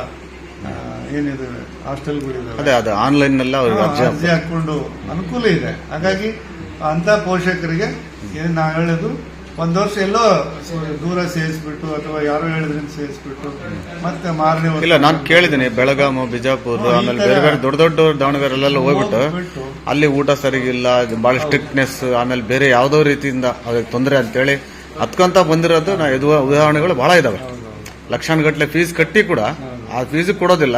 ಏನಿದೆ ಹಾಸ್ಟೆಲ್ಗಳಿದಾವೆ ಅದು ಆನ್ಲೈನ್ ಅರ್ಜಿ ಹಾಕ್ಕೊಂಡು ಹಾಕೊಂಡು ಅನುಕೂಲ ಇದೆ. ಹಾಗಾಗಿ ಅಂತ ಪೋಷಕರಿಗೆ ಏನು ನಾ ಹೇಳೋದು ಒಂದ್ ವರ್ಷ ಎಲ್ಲೋ ದೂರ ಸೇರಿಸ್ಬಿಟ್ಟು ಅಥವಾ ಯಾರೋ ಹೇಳಿದ್ರಿಂದ ಸೇರಿಸ್ಬಿಟ್ಟು ಮತ್ತೆ ಮಾರನೇ ವರ್ಷ ಇಲ್ಲ ನಾನು ಕೇಳಿದ್ದೀನಿ ಬೆಳಗಾಮ ಬಿಜಾಪುರ ಆಮೇಲೆ ಬೇರೆ ಬೇರೆ ದೊಡ್ಡ ದೊಡ್ಡ ದಾವಣಗೆರೆಲ್ಲ ಹೋಗ್ಬಿಟ್ಟು ಅಲ್ಲಿ ಊಟ ಸರಿಗಿಲ್ಲ ಬಹಳ ಸ್ಟ್ರಿಕ್ಟ್ನೆಸ್ ಆಮೇಲೆ ಬೇರೆ ಯಾವುದೋ ರೀತಿಯಿಂದ ಅವ್ರಿಗೆ ತೊಂದರೆ ಅಂತೇಳಿ ಹತ್ಕೊಂತ ಬಂದಿರೋದು ನಾ ಇದು ಉದಾಹರಣೆಗಳು ಬಹಳ ಇದಾವೆ. ಲಕ್ಷಾನುಗಟ್ಟಲೆ ಫೀಸ್ ಕಟ್ಟಿ ಕೂಡ ಆ ಫೀಸ್ ಕೊಡೋದಿಲ್ಲ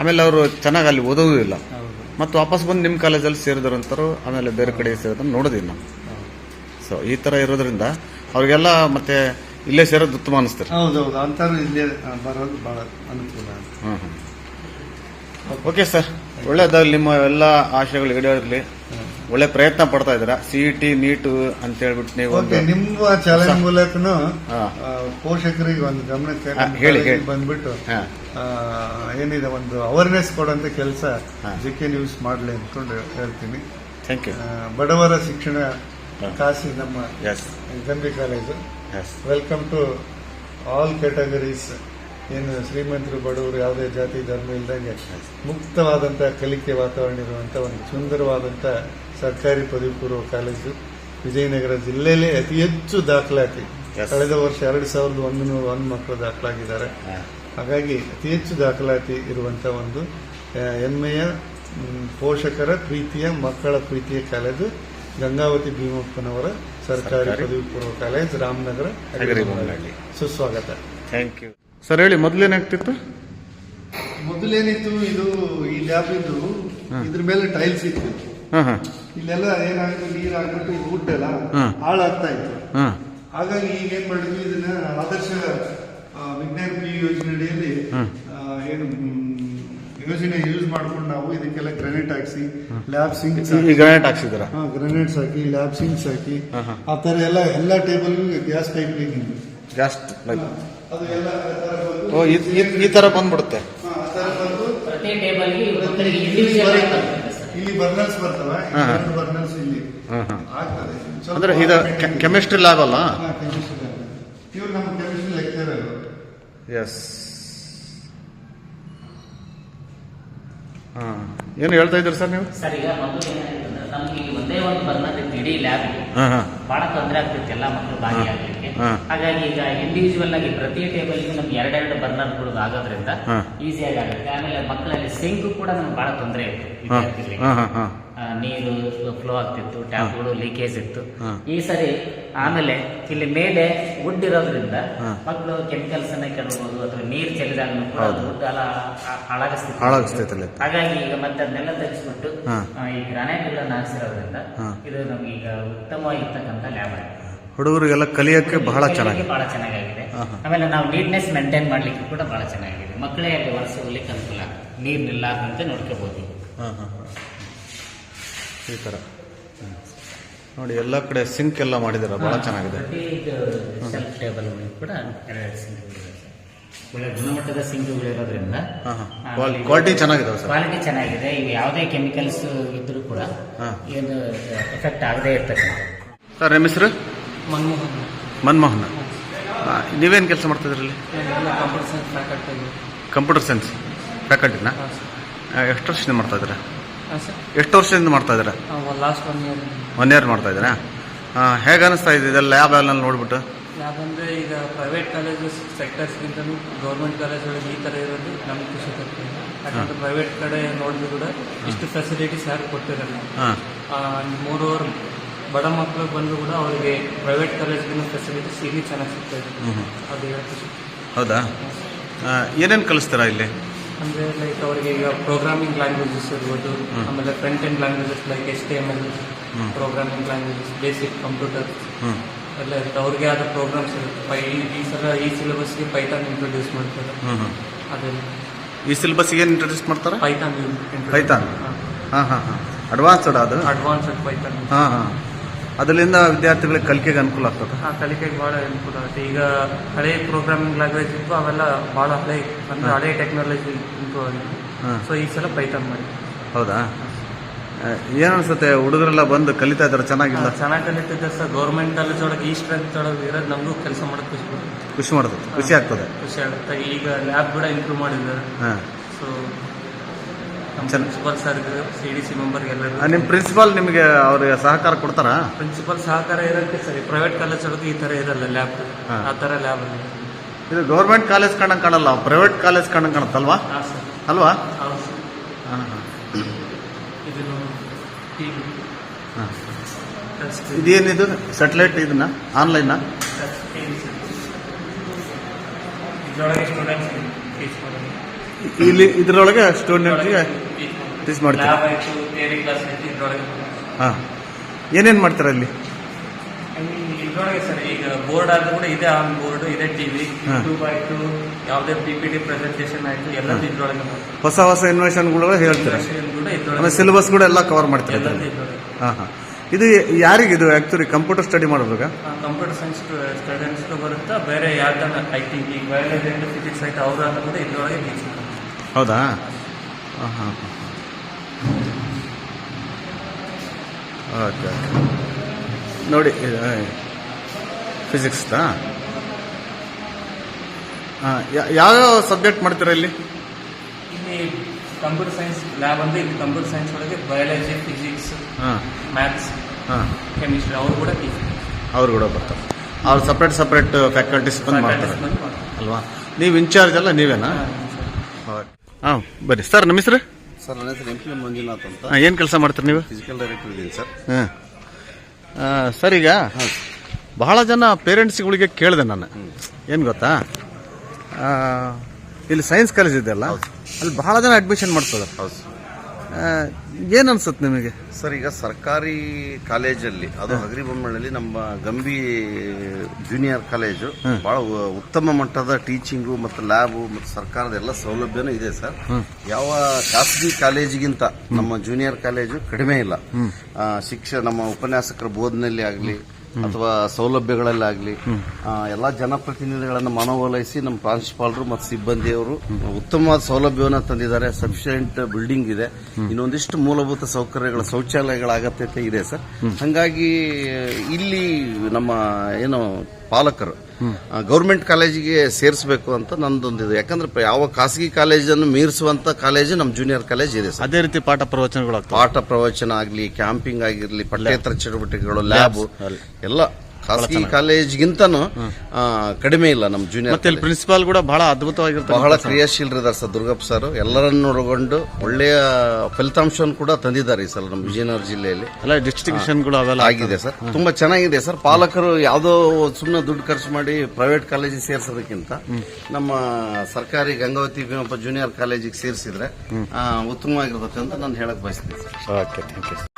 ಆಮೇಲೆ ಅವರು ಚೆನ್ನಾಗಿ ಅಲ್ಲಿ ಓದೋದು ಇಲ್ಲ. ಮತ್ತು ವಾಪಸ್ ಬಂದು ನಿಮ್ಮ ಕಾಲೇಜಲ್ಲಿ ಸೇರಿದ್ರಂತಾರು ಆಮೇಲೆ ಬೇರೆ ಕಡೆ ಸೇರಿದ್ರು ನೋಡೋದಿಲ್ಲ. ನಾವು ಸೊ ಈ ಥರ ಇರೋದ್ರಿಂದ ಅವ್ರಿಗೆಲ್ಲ ಮತ್ತೆ ಇಲ್ಲೇ ಸೇರೋದು ಉತ್ತಮ ಅನಿಸ್ತಾರೆ ಹೌದೌದು ಹೌದು ಇಲ್ಲಿ ಬರೋದು ಬಹಳ ಅನುಕೂಲ ಹ್ಮ್ ಹ್ಮ್. ಓಕೆ ಸರ್ ಒಳ್ಳೇದಾಗಲಿ ನಿಮ್ಮ ಎಲ್ಲ ಆಶಯಗಳು ಈಡೇರಲಿ ಒಳ್ಳೆ ಪ್ರಯತ್ನ ಪಡ್ತಾ ಇದ್ದೀರಾ ಸಿ ಇ ಟಿ ನೀಟು ಅಂತ ಹೇಳ್ಬಿಟ್ಟು ನೀವು ಓಕೆ ಒಂದು ನಿಮ್ಮ ಚಾಲೆಂಜ್ ಮೂಲಕನು ಹಾ. ಆ, ಪೋಷಕರಿಗೆ ಒಂದು ಗಮನಕ್ಕೆ ಹಾ, ಹೇಳಿ, ಹೇಳಿ. ಬಂದ್ಬಿಟ್ಟು ಹಾ. ಆ, ಏನಿದೆ ಒಂದು ಅವೇರ್ನೆಸ್ ಕೊಡುವಂತ ಕೆಲಸ ಹಾ. ಜೆ ಕೆ ನ್ಯೂಸ್ ಮಾಡಲಿ ಅಂದ್ಕೊಂಡು ಹೇಳ್ತೀನಿ ಥ್ಯಾಂಕ್ ಯು ಆ, ಬಡವರ ಶಿಕ್ಷಣ. ಕಾಸಿ ನಮ್ಮ ಗಂಭಿ college. Welcome to all categories ಏನು ಶ್ರೀಮಂತರು ಬಡವರು ಯಾವುದೇ ಜಾತಿ ಧರ್ಮ ಇಲ್ದಂಗೆ ಮುಕ್ತವಾದಂಥ ಕಲಿಕೆ ವಾತಾವರಣ ಇರುವಂಥ ಒಂದು ಸುಂದರವಾದಂಥ ಸರ್ಕಾರಿ ಪದವಿ ಪೂರ್ವ ಕಾಲೇಜು. ವಿಜಯನಗರ ಜಿಲ್ಲೆಯಲ್ಲಿ ಅತಿ ಹೆಚ್ಚು ದಾಖಲಾತಿ. ಕಳೆದ ವರ್ಷ ಎರಡು ಸಾವಿರದ ಒಂದು ನೂರ ಒಂದು ಮಕ್ಕಳು ದಾಖಲಾಗಿದ್ದಾರೆ. ಹಾಗಾಗಿ ಅತಿ ಹೆಚ್ಚು ದಾಖಲಾತಿ ಇರುವಂಥ ಒಂದು ಹೆಮ್ಮೆಯ ಪೋಷಕರ ಪ್ರೀತಿಯ ಮಕ್ಕಳ ಪ್ರೀತಿಯ ಕಾಲೇಜು. ಗಂಗಾವತಿ ಭೀಮಪ್ಪನವರ ಸರ್ಕಾರಿ ಪದವಿ ಪೂರ್ವ ಕಾಲೇಜ್ ರಾಮನಗರ. ಸುಸ್ವಾಗತ. ಥ್ಯಾಂಕ್ ಯು ಸರ್ ಹೇಳಿ ಮೊದಲೇನಾಗ್ತಿತ್ತು? ಮೊದಲೇನಿತ್ತು ಇದು ಈ ಲ್ಯಾಬ್ ಇದ್ದು ಇದ್ರ ಮೇಲೆ ಟೈಲ್ಸ್ ಇತ್ತು. ಇಲ್ಲೆಲ್ಲ ಏನಾಗಿತ್ತು ನೀರ್ ಹಾಕ್ಬಿಟ್ಟು ಎಲ್ಲ ಹಾಳಾಗ್ತಾ ಇತ್ತು. ಹಾಂ. ಹಾಗಾಗಿ ಈಗ ಏನ್ ಮಾಡಿದ್ವಿ ಇದನ್ನ ಆದರ್ಶ ಆ, ವಿಜ್ಞಾನ ಪಿ ಯೋಜನೆ ಅಡಿಯಲ್ಲಿ ಆ, ಏನು ಯೋಜನೆ ಯೂಸ್ ಮಾಡ್ಕೊಂಡು ನಾವು ಇದಕ್ಕೆಲ್ಲ ಗ್ರಾನೈಟ್ ಹಾಕ್ಸಿ ಲ್ಯಾಬ್ ಸಿಂಕ್ಸ್ ಈ ಗ್ರಾನೈಟ್ ಹಾಕ್ಸಿದ್ದೀರಾ ಗ್ರಾನೈಟ್ಸ್ ಹಾಕಿ ಲ್ಯಾಬ್ ಸಿಂಕ್ಸ್ ಹಾಕಿ. ಹಾ, ಹಾ. ಆ ಥರ ಎಲ್ಲ ಎಲ್ಲ ಟೇಬಲ್ಗೂ ಗ್ಯಾಸ್ ಪೈಪ್ಲಿಂಗ್ ಗ್ಯಾಸ್ ಲೈಕ್ ಅದು ಎಲ್ಲ ಆ ತರ ಬಂದು- ಓ ಈ- ತರ ಬಂದ್ಬಿಡುತ್ತೆ. ಹಾ, ಆ ಥರ ಬಂದು ಪ್ರತಿ ಟೇಬಲ್ಗೆ ಮಕ್ಕಳಿಗೆ ಇಂಡಿವಿಜುವಲ್ ಆಗಿ ಬರ್ತದೆ ಸರ್. ಇಲ್ಲಿ ಬರ್ನರ್ಸ್ ಬರ್ತವೆ ಹಾ, ಹಾ. ಬರ್ನರ್ಸ್ ಇಲ್ಲಿ. ಹಾಂ ಹಾಂ. ಆಗ್ತದೆ. ಸ್ವಲ್ಪ ಅಂದ್ರೆ ಇದು ಕೆಮಿಸ್ಟ್ರಿ ಲ್ಯಾಬ್ ಅಲ್ಲ? ಹಾ, chemistry lab. ಇವ್ರು ನಮ್ಮ ಕೆಮಿಸ್ಟ್ರಿ ಲೆಕ್ಚರರ್ ಎಸ್ ಹಾಂ. ಏನು ಹೇಳ್ತಾ ಇದ್ದೀರಿ ಸರ್ ನೀವು? ಸರ್ ಈಗ ಮೊದಲು ನಮ್ಗೆ ಈಗ ಒಂದೇ ಒಂದು ಬರ್ನರ್ ಇತ್ತು ಇಡೀ ಲ್ಯಾಬ್ಗೆ ಹಾಂ ಹಾಂ. ಬಹಳ ತೊಂದರೆ ಆಗ್ತಿತ್ತು ಎಲ್ಲ ಮಕ್ಕಳು ಭಾಗಿಯಾಗಲಿಕ್ಕೆ. ಹಾ. ಹಾಗಾಗಿ ಈಗ ಇಂಡಿವಿಜುವಲ್ ಆಗಿ ಪ್ರತಿ ಟೇಬಲ್ಗೆ ನಮ್ಗೆ ಎರಡೆರಡು ಬರ್ನರ್ಗಳು ಆಗೋದ್ರಿಂದ ಹಾ. ಈಸಿಯಾಗಿ ಆಗುತ್ತೆ. ಆಮೇಲೆ ಮಕ್ಕಳಲ್ಲಿ ಸಿಂಕ್ ಕೂಡ ನಮ್ಗೆ ಬಹಳ ತೊಂದರೆ ಇತ್ತು ಹಾಂ. ವಿದ್ಯಾರ್ಥಿಗಳಿಗೆ. ಹಾಂ ಹಾಂ ಹಾಂ. ಆ, ನೀರು ಫ್ಲೋ ಆಗ್ತಿತ್ತು ಟ್ಯಾಪ್ಗಳು ಲೀಕೇಜ್ ಇತ್ತು. ಈ ಸರಿ ಆಮೇಲೆ ಇಲ್ಲಿ ಮೇಲೆ ವುಡ್ ಇರೋದ್ರಿಂದ. ಮಕ್ಕಳು ಕೆಮಿಕಲ್ಸ್ ಅನ್ನ ಕೆಡಬಹುದು ಅಥವಾ ನೀರು ಚೆಲ್ಲಿದಾಗ ಕೂಡ ಹೌದು. ವುಡ್ ಎಲ್ಲ ಹಾಳಾಗಿಸ್ತಿತ್ತು ಹಾಗಾಗಿ ಈಗ ಮತ್ತೆ ಅದನ್ನೆಲ್ಲ ತೆಗೆಸ್ಬಿಟ್ಟು ಈ ಗ್ರಾನೈಟ್ ಎಲ್ಲ ಹಾಕ್ಸಿರೋದ್ರಿಂದ ಇದು ನಮ್ಗೆ ಈಗ ಉತ್ತಮವಾಗಿರ್ತಕ್ಕಂಥ ಲ್ಯಾಬ್ ಆಗಿದೆ. ಹುಡುಗರಿಗೆಲ್ಲ ಕಲಿಯಕ್ಕೆ ಬಹಳ ಚೆನ್ನಾಗಿ. ಬಹಳ ಚೆನ್ನಾಗಿದೆ. ಆಮೇಲೆ ನಾವು ನೀಟ್ನೆಸ್ ಮೇಂಟೈನ್ ಮಾಡ್ಲಿಕ್ಕೆ ಕೂಡ ಬಹಳ ಚೆನ್ನಾಗಿದೆ. ಮಕ್ಕಳೇ ಅಲ್ಲಿ ವರ್ಷ ಹೋಗ್ಲಿಕ್ಕೆ ಅನುಕೂಲ ನೀರು ನಿಲ್ಲಾರ್ದಂತೆ ನೋಡ್ಕೋಬಹುದು ಈ ಥರ. ನೋಡಿ ಎಲ್ಲ ಕಡೆ ಸಿಂಕ್ ಎಲ್ಲ ಮಾಡಿದಾರ. ಬಹಳ ಚೆನ್ನಾಗಿದೆ. ಸೆಲ್ಫ್ ಟೇಬಲ್ ಕೂಡ ಒಳ್ಳೆ ಗುಣಮಟ್ಟದ ಸಿಂಕ್ಗಳು ಇರೋದ್ರಿಂದ ಹಾಂ ಹಾಂ. ಕ್ವಾಲಿಟಿ ಚೆನ್ನಾಗಿದೆ ಕ್ವಾಲಿಟಿ ಚೆನ್ನಾಗಿದೆ. ಇವು ಯಾವುದೇ ಕೆಮಿಕಲ್ಸ್ ಇದ್ರೂ ಕೂಡ. ಏನು ಎಫೆಕ್ಟ್ ಆಗದೇ ಇರ್ತಕ್ಕಂಥ. ಸರ್ ನಿಮ್ಮ ಹೆಸರು? ಮನ್ಮೋಹನ್. ಮನ್ಮೋಹನ್. ನೀವೇನು ಕೆಲಸ ಮಾಡ್ತಿದ್ರಲ್ಲಿ computer science faculty computer science ಫ್ಯಾಕಲ್ಟಿನ ಎಷ್ಟು ವರ್ಷದಿಂದ ಮಾಡ್ತಾ ಇದ್ದೀರಾ? ಹಾಂ ಸರ್. ಎಷ್ಟು ವರ್ಷದಿಂದ ಮಾಡ್ತಾ ಇದ್ದೀರಾ? Last one year one year ಮಾಡ್ತಾ ಇದ್ದೀರಾ? ಹೇಗೆ ಅನಿಸ್ತಾ ಇದೆ ಇದೆಲ್ಲ ಲ್ಯಾಬ್ ಎಲ್ಲ ನೋಡ್ಬಿಟ್ಟು? ಯಾಕಂದರೆ ಈಗ ಪ್ರೈವೇಟ್ ಕಾಲೇಜಸ್ ಸೆಕ್ಟರ್ಸ್ಗಿಂತಲೂ ಗೌರ್ಮೆಂಟ್ ಕಾಲೇಜುಗಳಿಗೆ ಈ ಥರ ಇರೋದು ನಮ್ಗೆ ಖುಷಿ ಕೊಡ್ತೀವಿ ಯಾಕಂದರೆ ಪ್ರೈವೇಟ್ ಕಡೆ ನೋಡಿದ್ರು ಕೂಡ ಇಷ್ಟು ಫೆಸಿಲಿಟೀಸ್ ಯಾರು ಕೊಟ್ಟಿರಲ್ಲ. ಹಾಂ. ಮೂರು ಅವರ್ ಬಡ ಮಕ್ಕಳು ಬಂದರೂ ಕೂಡ ಅವರಿಗೆ ಪ್ರೈವೇಟ್ ಕಾಲೇಜ್ಗಿನ ಫೆಸಿಲಿಟೀಸ್ ಇಲ್ಲಿ ಚೆನ್ನಾಗಿ ಸಿಗ್ತಾ ಇದೆ. ಹ್ಞೂ ಹ್ಞೂ ಅದು ಹೇಳ್ತೀವಿ ಖುಷಿ. ಹೌದಾ? ಏನೇನು ಕಲಿಸ್ತೀರಾ ಇಲ್ಲಿ? ಅಂದರೆ ಲೈಕ್ ಅವರಿಗೆ ಈಗ ಪ್ರೋಗ್ರಾಮಿಂಗ್ ಲ್ಯಾಂಗ್ವೇಜಸ್ ಇರ್ಬೋದು ಆಮೇಲೆ front end languages like H T M L programming languages basic computer ಎಲ್ಲ ಇರುತ್ತೆ. ಅವ್ರಿಗೆ ಆದ ಪ್ರೋಗ್ರಾಮ್ಸ್ ಇರುತ್ತೆ. ಪೈ ಈ- ಸಲ ಈ ಸಿಲೆಬಸ್ಗೆ ಪೈಥಾನ್ ಇಂಟ್ರೊಡ್ಯೂಸ್ ಮಾಡ್ತಾರೆ. ಅದೆಲ್ಲ ಈ ಸಿಲೆಬಸ್ಗೆ ಏನು ಇಂಟ್ರೊಡ್ಯೂಸ್ ಮಾಡ್ತಾರೆ? ಪೈಥಾನ್ ಪೈಥಾನ್ ಹಾಂ ಹಾಂ ಹಾಂ. ಅಡ್ವಾನ್ಸ್ಡ್ ಅದು? ಅಡ್ವಾನ್ಸ್ಡ್ ಪೈಥಾನ್ ಹಾಂ ಹಾಂ. ಅದರಿಂದ ವಿದ್ಯಾರ್ಥಿಗಳಿಗೆ ಕಲಿಕೆಗೆ ಅನುಕೂಲ ಆಗ್ತದೆ. ಆ ಕಲಿಕೆಗೆ ಭಾಳ ಅನುಕೂಲ ಆಗುತ್ತೆ. ಈಗ ಹಳೆ ಪ್ರೋಗ್ರಾಮಿಂಗ್ ಲ್ಯಾಂಗ್ವೇಜ್ ಇತ್ತು ಅವೆಲ್ಲ ಭಾಳ ಹಳೆ ಅಂದರೆ ಹಳೆ ಟೆಕ್ನಾಲಜಿ ಇಂಪ್ರೂವ್ ಆಗಿದೆ ಹಾಂ. ಸೊ ಈ ಸಲ ಪೈಥಾನ್ ಮಾಡಿ. ಹೌದಾ? ಏನ್ ಅನ್ಸುತ್ತೆ? ಹುಡುಗರೆಲ್ಲ ಬಂದು ಕಲಿತಾ ಇದ್ರೆ ಚೆನ್ನಾಗಿಲ್ಲ? ಚೆನ್ನಾಗಿ ಕಲಿತಿದ್ದೆ ಸರ್. ಗೌರ್ಮೆಂಟ್ ಕಾಲೇಜ್ ಒಳಗೆ ಈ ಸ್ಟ್ರೆಂತ್ ಒಳಗೆ ಇರೋದು ನಮಗೂ ಕೆಲಸ ಮಾಡೋದು ಖುಷಿ. ಖುಷಿ ಮಾಡುತ್ತೆ. ಖುಷಿ ಆಗ್ತದೆ. ಖುಷಿ ಆಗುತ್ತೆ. ಈಗ ಲ್ಯಾಬ್ ಕೂಡ ಇಂಪ್ರೂವ್ ಮಾಡಿದ್ದಾರೆ. ಹಾ. ಸೊ ನಮ್ಮ ಚೆನ್ನ- principal sir C D C member ಆ, ಎಲ್ಲರೂ ನಿಮ್ ಪ್ರಿನ್ಸಿಪಾಲ್ ನಿಮಗೆ ಅವ್ರಿಗೆ ಸಹಕಾರ ಕೊಡ್ತಾರಾ? ಪ್ರಿನ್ಸಿಪಲ್ ಸಹಕಾರ ಇರಕ್ಕೆ ಸರಿ. ಪ್ರೈವೇಟ್ ಕಾಲೇಜ್ ಒಳಗೆ ಈ ಥರ ಇರಲ್ಲ ಲ್ಯಾಬ್ ಹಾ. ಆ ಥರ ಲ್ಯಾಬ್ ಇದು ಗೌರ್ಮೆಂಟ್ ಕಾಲೇಜ್ ಕಂಡಂಗೆ ಕಾಣಲ್ಲ ಪ್ರೈವೇಟ್ ಕಾಲೇಜ್ ಕಂಡಂಗೆ ಕಾಣುತ್ತಲ್ವಾ? ಹಾಂ ಸರ್. ಅಲ್ವಾ? ಹೌದು ಸರ್. ಹಾ, ಹಾ. ಇದು ಟಿ ವಿ ಹಾ. ಟಚ್ ಇದೇನಿದು? ಸೆಟಲೈಟ್ ಇದನ್ನ? ಆನ್ಲೈನ್ ಇದರೊಳಗೆ ಸ್ಟೂಡೆಂಟ್ಸ್ ಟೀಚ್ ಮಾಡೋದು. ಇಲ್ಲಿ ಇದ್ರೊಳಗೆ ಸ್ಟೂಡೆಂಟ್ಗೆ ಟೀಚ್ ಮಾಡ್ತೀರಾ? ಹಾಂ. ಏನೇನು ಮಾಡ್ತೀರಾ ಇಲ್ಲಿ? ಇದರೊಳಗೆ ಸರ್ ಈಗ ಬೋರ್ಡ್ ಆದ್ರೂ ಕೂಡ ಇದೆ ಆನ್ ಬೋರ್ಡ್ ಇದೆ ಟಿವಿ. ಯೂಟ್ಯೂಬ್ ಆಯ್ತು ಯಾವುದೇ ಪಿ ಪಿ ಟಿ ಪ್ರೆಸೆಂಟೇಷನ್ ಆಯಿತು ಎಲ್ಲ ಇದ್ರೊಳಗೆ ಹೊಸ ಹೊಸ ಇನ್ವೆನ್ಷನ್ಗಳು ಹೇಳ್ತಾರೆ? ಆಮೇಲೆ ಸಿಲೆಬಸ್ ಕೂಡ ಎಲ್ಲ ಕವರ್ ಮಾಡ್ತಾರೆ ಹಾಂ ಹಾ. ಇದು ಯಾರಿಗೆ ಇದು ಆಕ್ಚುಲಿ ಕಂಪ್ಯೂಟರ್ ಸ್ಟಡಿ ಮಾಡೋದಾಗ ಕಂಪ್ಯೂಟರ್ ಸೈನ್ಸ್ ಸ್ಟೂಡೆಂಟ್ಸ್ಗೂ ಬರುತ್ತಾ ಬೇರೆ ಯಾವ್ದಾನ ಐ ಟಿ ಆ್ಯಂಡ್ ಫಿಸಿಕ್ಸ್ ಆಯ್ತು ಅವರು ಕೂಡ ಇದ್ರೊಳಗೆ ಟೀಚ್ ಹೌದಾ? ಹಾಂ ಹಾಂ ಓಕೆ ಓಕೆ. ನೋಡಿ ಫಿಸಿಕ್ಸ್ದಾ ಹಾಂ ಯಾವ್ಯಾವ ಸಬ್ಜೆಕ್ಟ್ ಮಾಡ್ತೀರಾ ಇಲ್ಲಿ? ಇಲ್ಲಿ ಕಂಪ್ಯೂಟರ್ ಸೈನ್ಸ್ ಲ್ಯಾಬ್ ಅಂದ್ರೆ ಇಲ್ಲಿ ಕಂಪ್ಯೂಟರ್ ಸೈನ್ಸ್ ಒಳಗೆ ಬಯಾಲಜಿ ಫಿಸಿಕ್ಸ್ ಹಾಂ. ಮ್ಯಾಥ್ಸ್ ಹಾಂ. ಕೆಮಿಸ್ಟ್ರಿ ಅವರು ಕೂಡ ಅವ್ರು ಕೂಡ ಬರ್ತಾರೆ. ಅವ್ರು ಸಪ್ರೇಟ್ ಸಪ್ರೇಟ್ ಫ್ಯಾಕಲ್ಟೀಸ್ ಬಂದು ಮಾಡ್ತಾರೆ. ಅಲ್ವಾ? ನೀವು ಇನ್ಚಾರ್ಜ್ ಅಲ್ಲ ನೀವೇನಾ? ಹಾಂ ಬನ್ರಿ. ಸರ್ ನಮ್ಮ ಹೆಸರು? ಸರ್ ನನ್ನ ಹೆಸರು ಎಂ ಪಿ ಮಂಜುನಾಥ್ ಅಂತ. ಹಾಂ ಏನು ಕೆಲಸ ಮಾಡ್ತೀರಿ ನೀವು? ಫಿಸಿಕಲ್ ಡೈರೆಕ್ಟರ್ ಇದ್ದೀನಿ ಸರ್. ಹಾಂ. ಸರ್ ಈಗ ಬಹಳ ಜನ ಪೇರೆಂಟ್ಸ್ಗಳಿಗೆ ಕೇಳಿದೆ ನಾನು. ಏನು ಗೊತ್ತಾ? ಇಲ್ಲಿ ಸೈನ್ಸ್ ಕಾಲೇಜ್ ಇದೆಯಲ್ಲ ಅಲ್ಲಿ? ಬಹಳ ಜನ ಅಡ್ಮಿಷನ್ ಮಾಡ್ತಾರೆ. ಹೌದು ಏನು ಅನ್ಸುತ್ತೆ ನಿಮಗೆ? ಸರ್ ಈಗ ಸರ್ಕಾರಿ ಕಾಲೇಜಲ್ಲಿ ಅದು ಹಗರಿಬೊಮ್ಮಳಲ್ಲಿ ನಮ್ಮ ಗಂಬಿ ಜೂನಿಯರ್ ಕಾಲೇಜು ಬಹಳ ಉತ್ತಮ ಮಟ್ಟದ ಟೀಚಿಂಗು ಮತ್ತು ಲ್ಯಾಬು ಮತ್ತು ಸರ್ಕಾರದ ಎಲ್ಲ ಸೌಲಭ್ಯನೂ ಇದೆ ಸರ್. ಯಾವ ಖಾಸಗಿ ಕಾಲೇಜಿಗಿಂತ ನಮ್ಮ ಜೂನಿಯರ್ ಕಾಲೇಜು ಕಡಿಮೆ ಇಲ್ಲ. ಶಿಕ್ಷ ಶಿಕ್ಷಣ ನಮ್ಮ ಉಪನ್ಯಾಸಕರ ಬೋಧನೆಯಲ್ಲಿ ಆಗಲಿ ಅಥವಾ ಸೌಲಭ್ಯಗಳಲ್ಲಾಗಲಿ ಎಲ್ಲ ಜನಪ್ರತಿನಿಧಿಗಳನ್ನು ಮನವೊಲೈಸಿ ನಮ್ಮ ಪ್ರಾಂಶುಪಾಲರು ಮತ್ತು ಸಿಬ್ಬಂದಿಯವರು ಉತ್ತಮವಾದ ಸೌಲಭ್ಯವನ್ನು ತಂದಿದ್ದಾರೆ. ಸಫಿಷಿಯೆಂಟ್ ಬಿಲ್ಡಿಂಗ್ ಇದೆ. ಇನ್ನೊಂದಿಷ್ಟು ಮೂಲಭೂತ ಸೌಕರ್ಯಗಳ ಶೌಚಾಲಯಗಳ ಅಗತ್ಯತೆ ಇದೆ ಸರ್. ಹಂಗಾಗಿ ಇಲ್ಲಿ ನಮ್ಮ ಏನು ಪಾಲಕರು. ಗೌರ್ಮೆಂಟ್ ಕಾಲೇಜಿಗೆ ಸೇರಿಸಬೇಕು ಅಂತ ನಂದೊಂದಿದೆ ಯಾಕಂದ್ರೆ ಪ- ಯಾವ ಖಾಸಗಿ ಕಾಲೇಜನ್ನು ಮೀರಿಸುವಂತ ಕಾಲೇಜು ನಮ್ಮ ಜೂನಿಯರ್ ಕಾಲೇಜ್ ಇದೆ ಸರ್. ಅದೇ ರೀತಿ ಪಾಠ ಪ್ರವಚನಗಳು ಪಾಠ ಪ್ರವಚನ ಆಗಲಿ ಕ್ಯಾಂಪಿಂಗ್ ಆಗಿರಲಿ ಪಠ್ಯೇತರ ಚಟುವಟಿಕೆಗಳು ಲ್ಯಾಬ್ ಎಲ್ಲ ಖಾಸಗಿ ಕಾಲೇಜ್ಗಿಂತನೂ ಕಡಿಮೆ ಇಲ್ಲ ನಮ್ಮ ಜೂನಿಯರ್ ಮತ್ತೆ ಇಲ್ಲಿ ಪ್ರಿನ್ಸಿಪಾಲ್ ಕೂಡ ಬಹಳ ಅದ್ಭುತವಾಗಿರ್ತಾರೆ ಬಹಳ ಕ್ರಿಯಾಶೀಲರಿದ್ದಾರೆ ಸರ್ ದುರ್ಗಪ್ಪ ಸರ್ ಎಲ್ಲರನ್ನು ಒಳಗೊಂಡು ಒಳ್ಳೆಯ ಫಲಿತಾಂಶವನ್ನು ಕೂಡ ತಂದಿದ್ದಾರೆ ಈ ಸಲ ನಮ್ಮ ವಿಜಯನಗರ ಜಿಲ್ಲೆಯಲ್ಲಿ. ಎಲ್ಲ ಡಿಸ್ಟಿಂಕ್ಷನ್ಗಳು ಅವೆಲ್ಲ ಆಗಿದೆ ಸರ್. ತುಂಬಾ ಚೆನ್ನಾಗಿದೆ ಸರ್. ಪಾಲಕರು ಯಾವುದೋ ಸುಮ್ಮನೆ ದುಡ್ಡು ಖರ್ಚು ಮಾಡಿ ಪ್ರೈವೇಟ್ ಕಾಲೇಜಿಗೆ ಸೇರಿಸೋದಕ್ಕಿಂತ ನಮ್ಮ ಸರ್ಕಾರಿ ಗಂಗಾವತಿ ಭೀಮಪ್ಪ ಜೂನಿಯರ್ ಕಾಲೇಜಿಗೆ ಸೇರಿಸಿದ್ರೆ ಉತ್ತಮವಾಗಿರ್ತದೆ ಅಂತ ನಾನು ಹೇಳಕ್ ಬಯಸ್ತೀನಿ ಸರ್. Okay thank you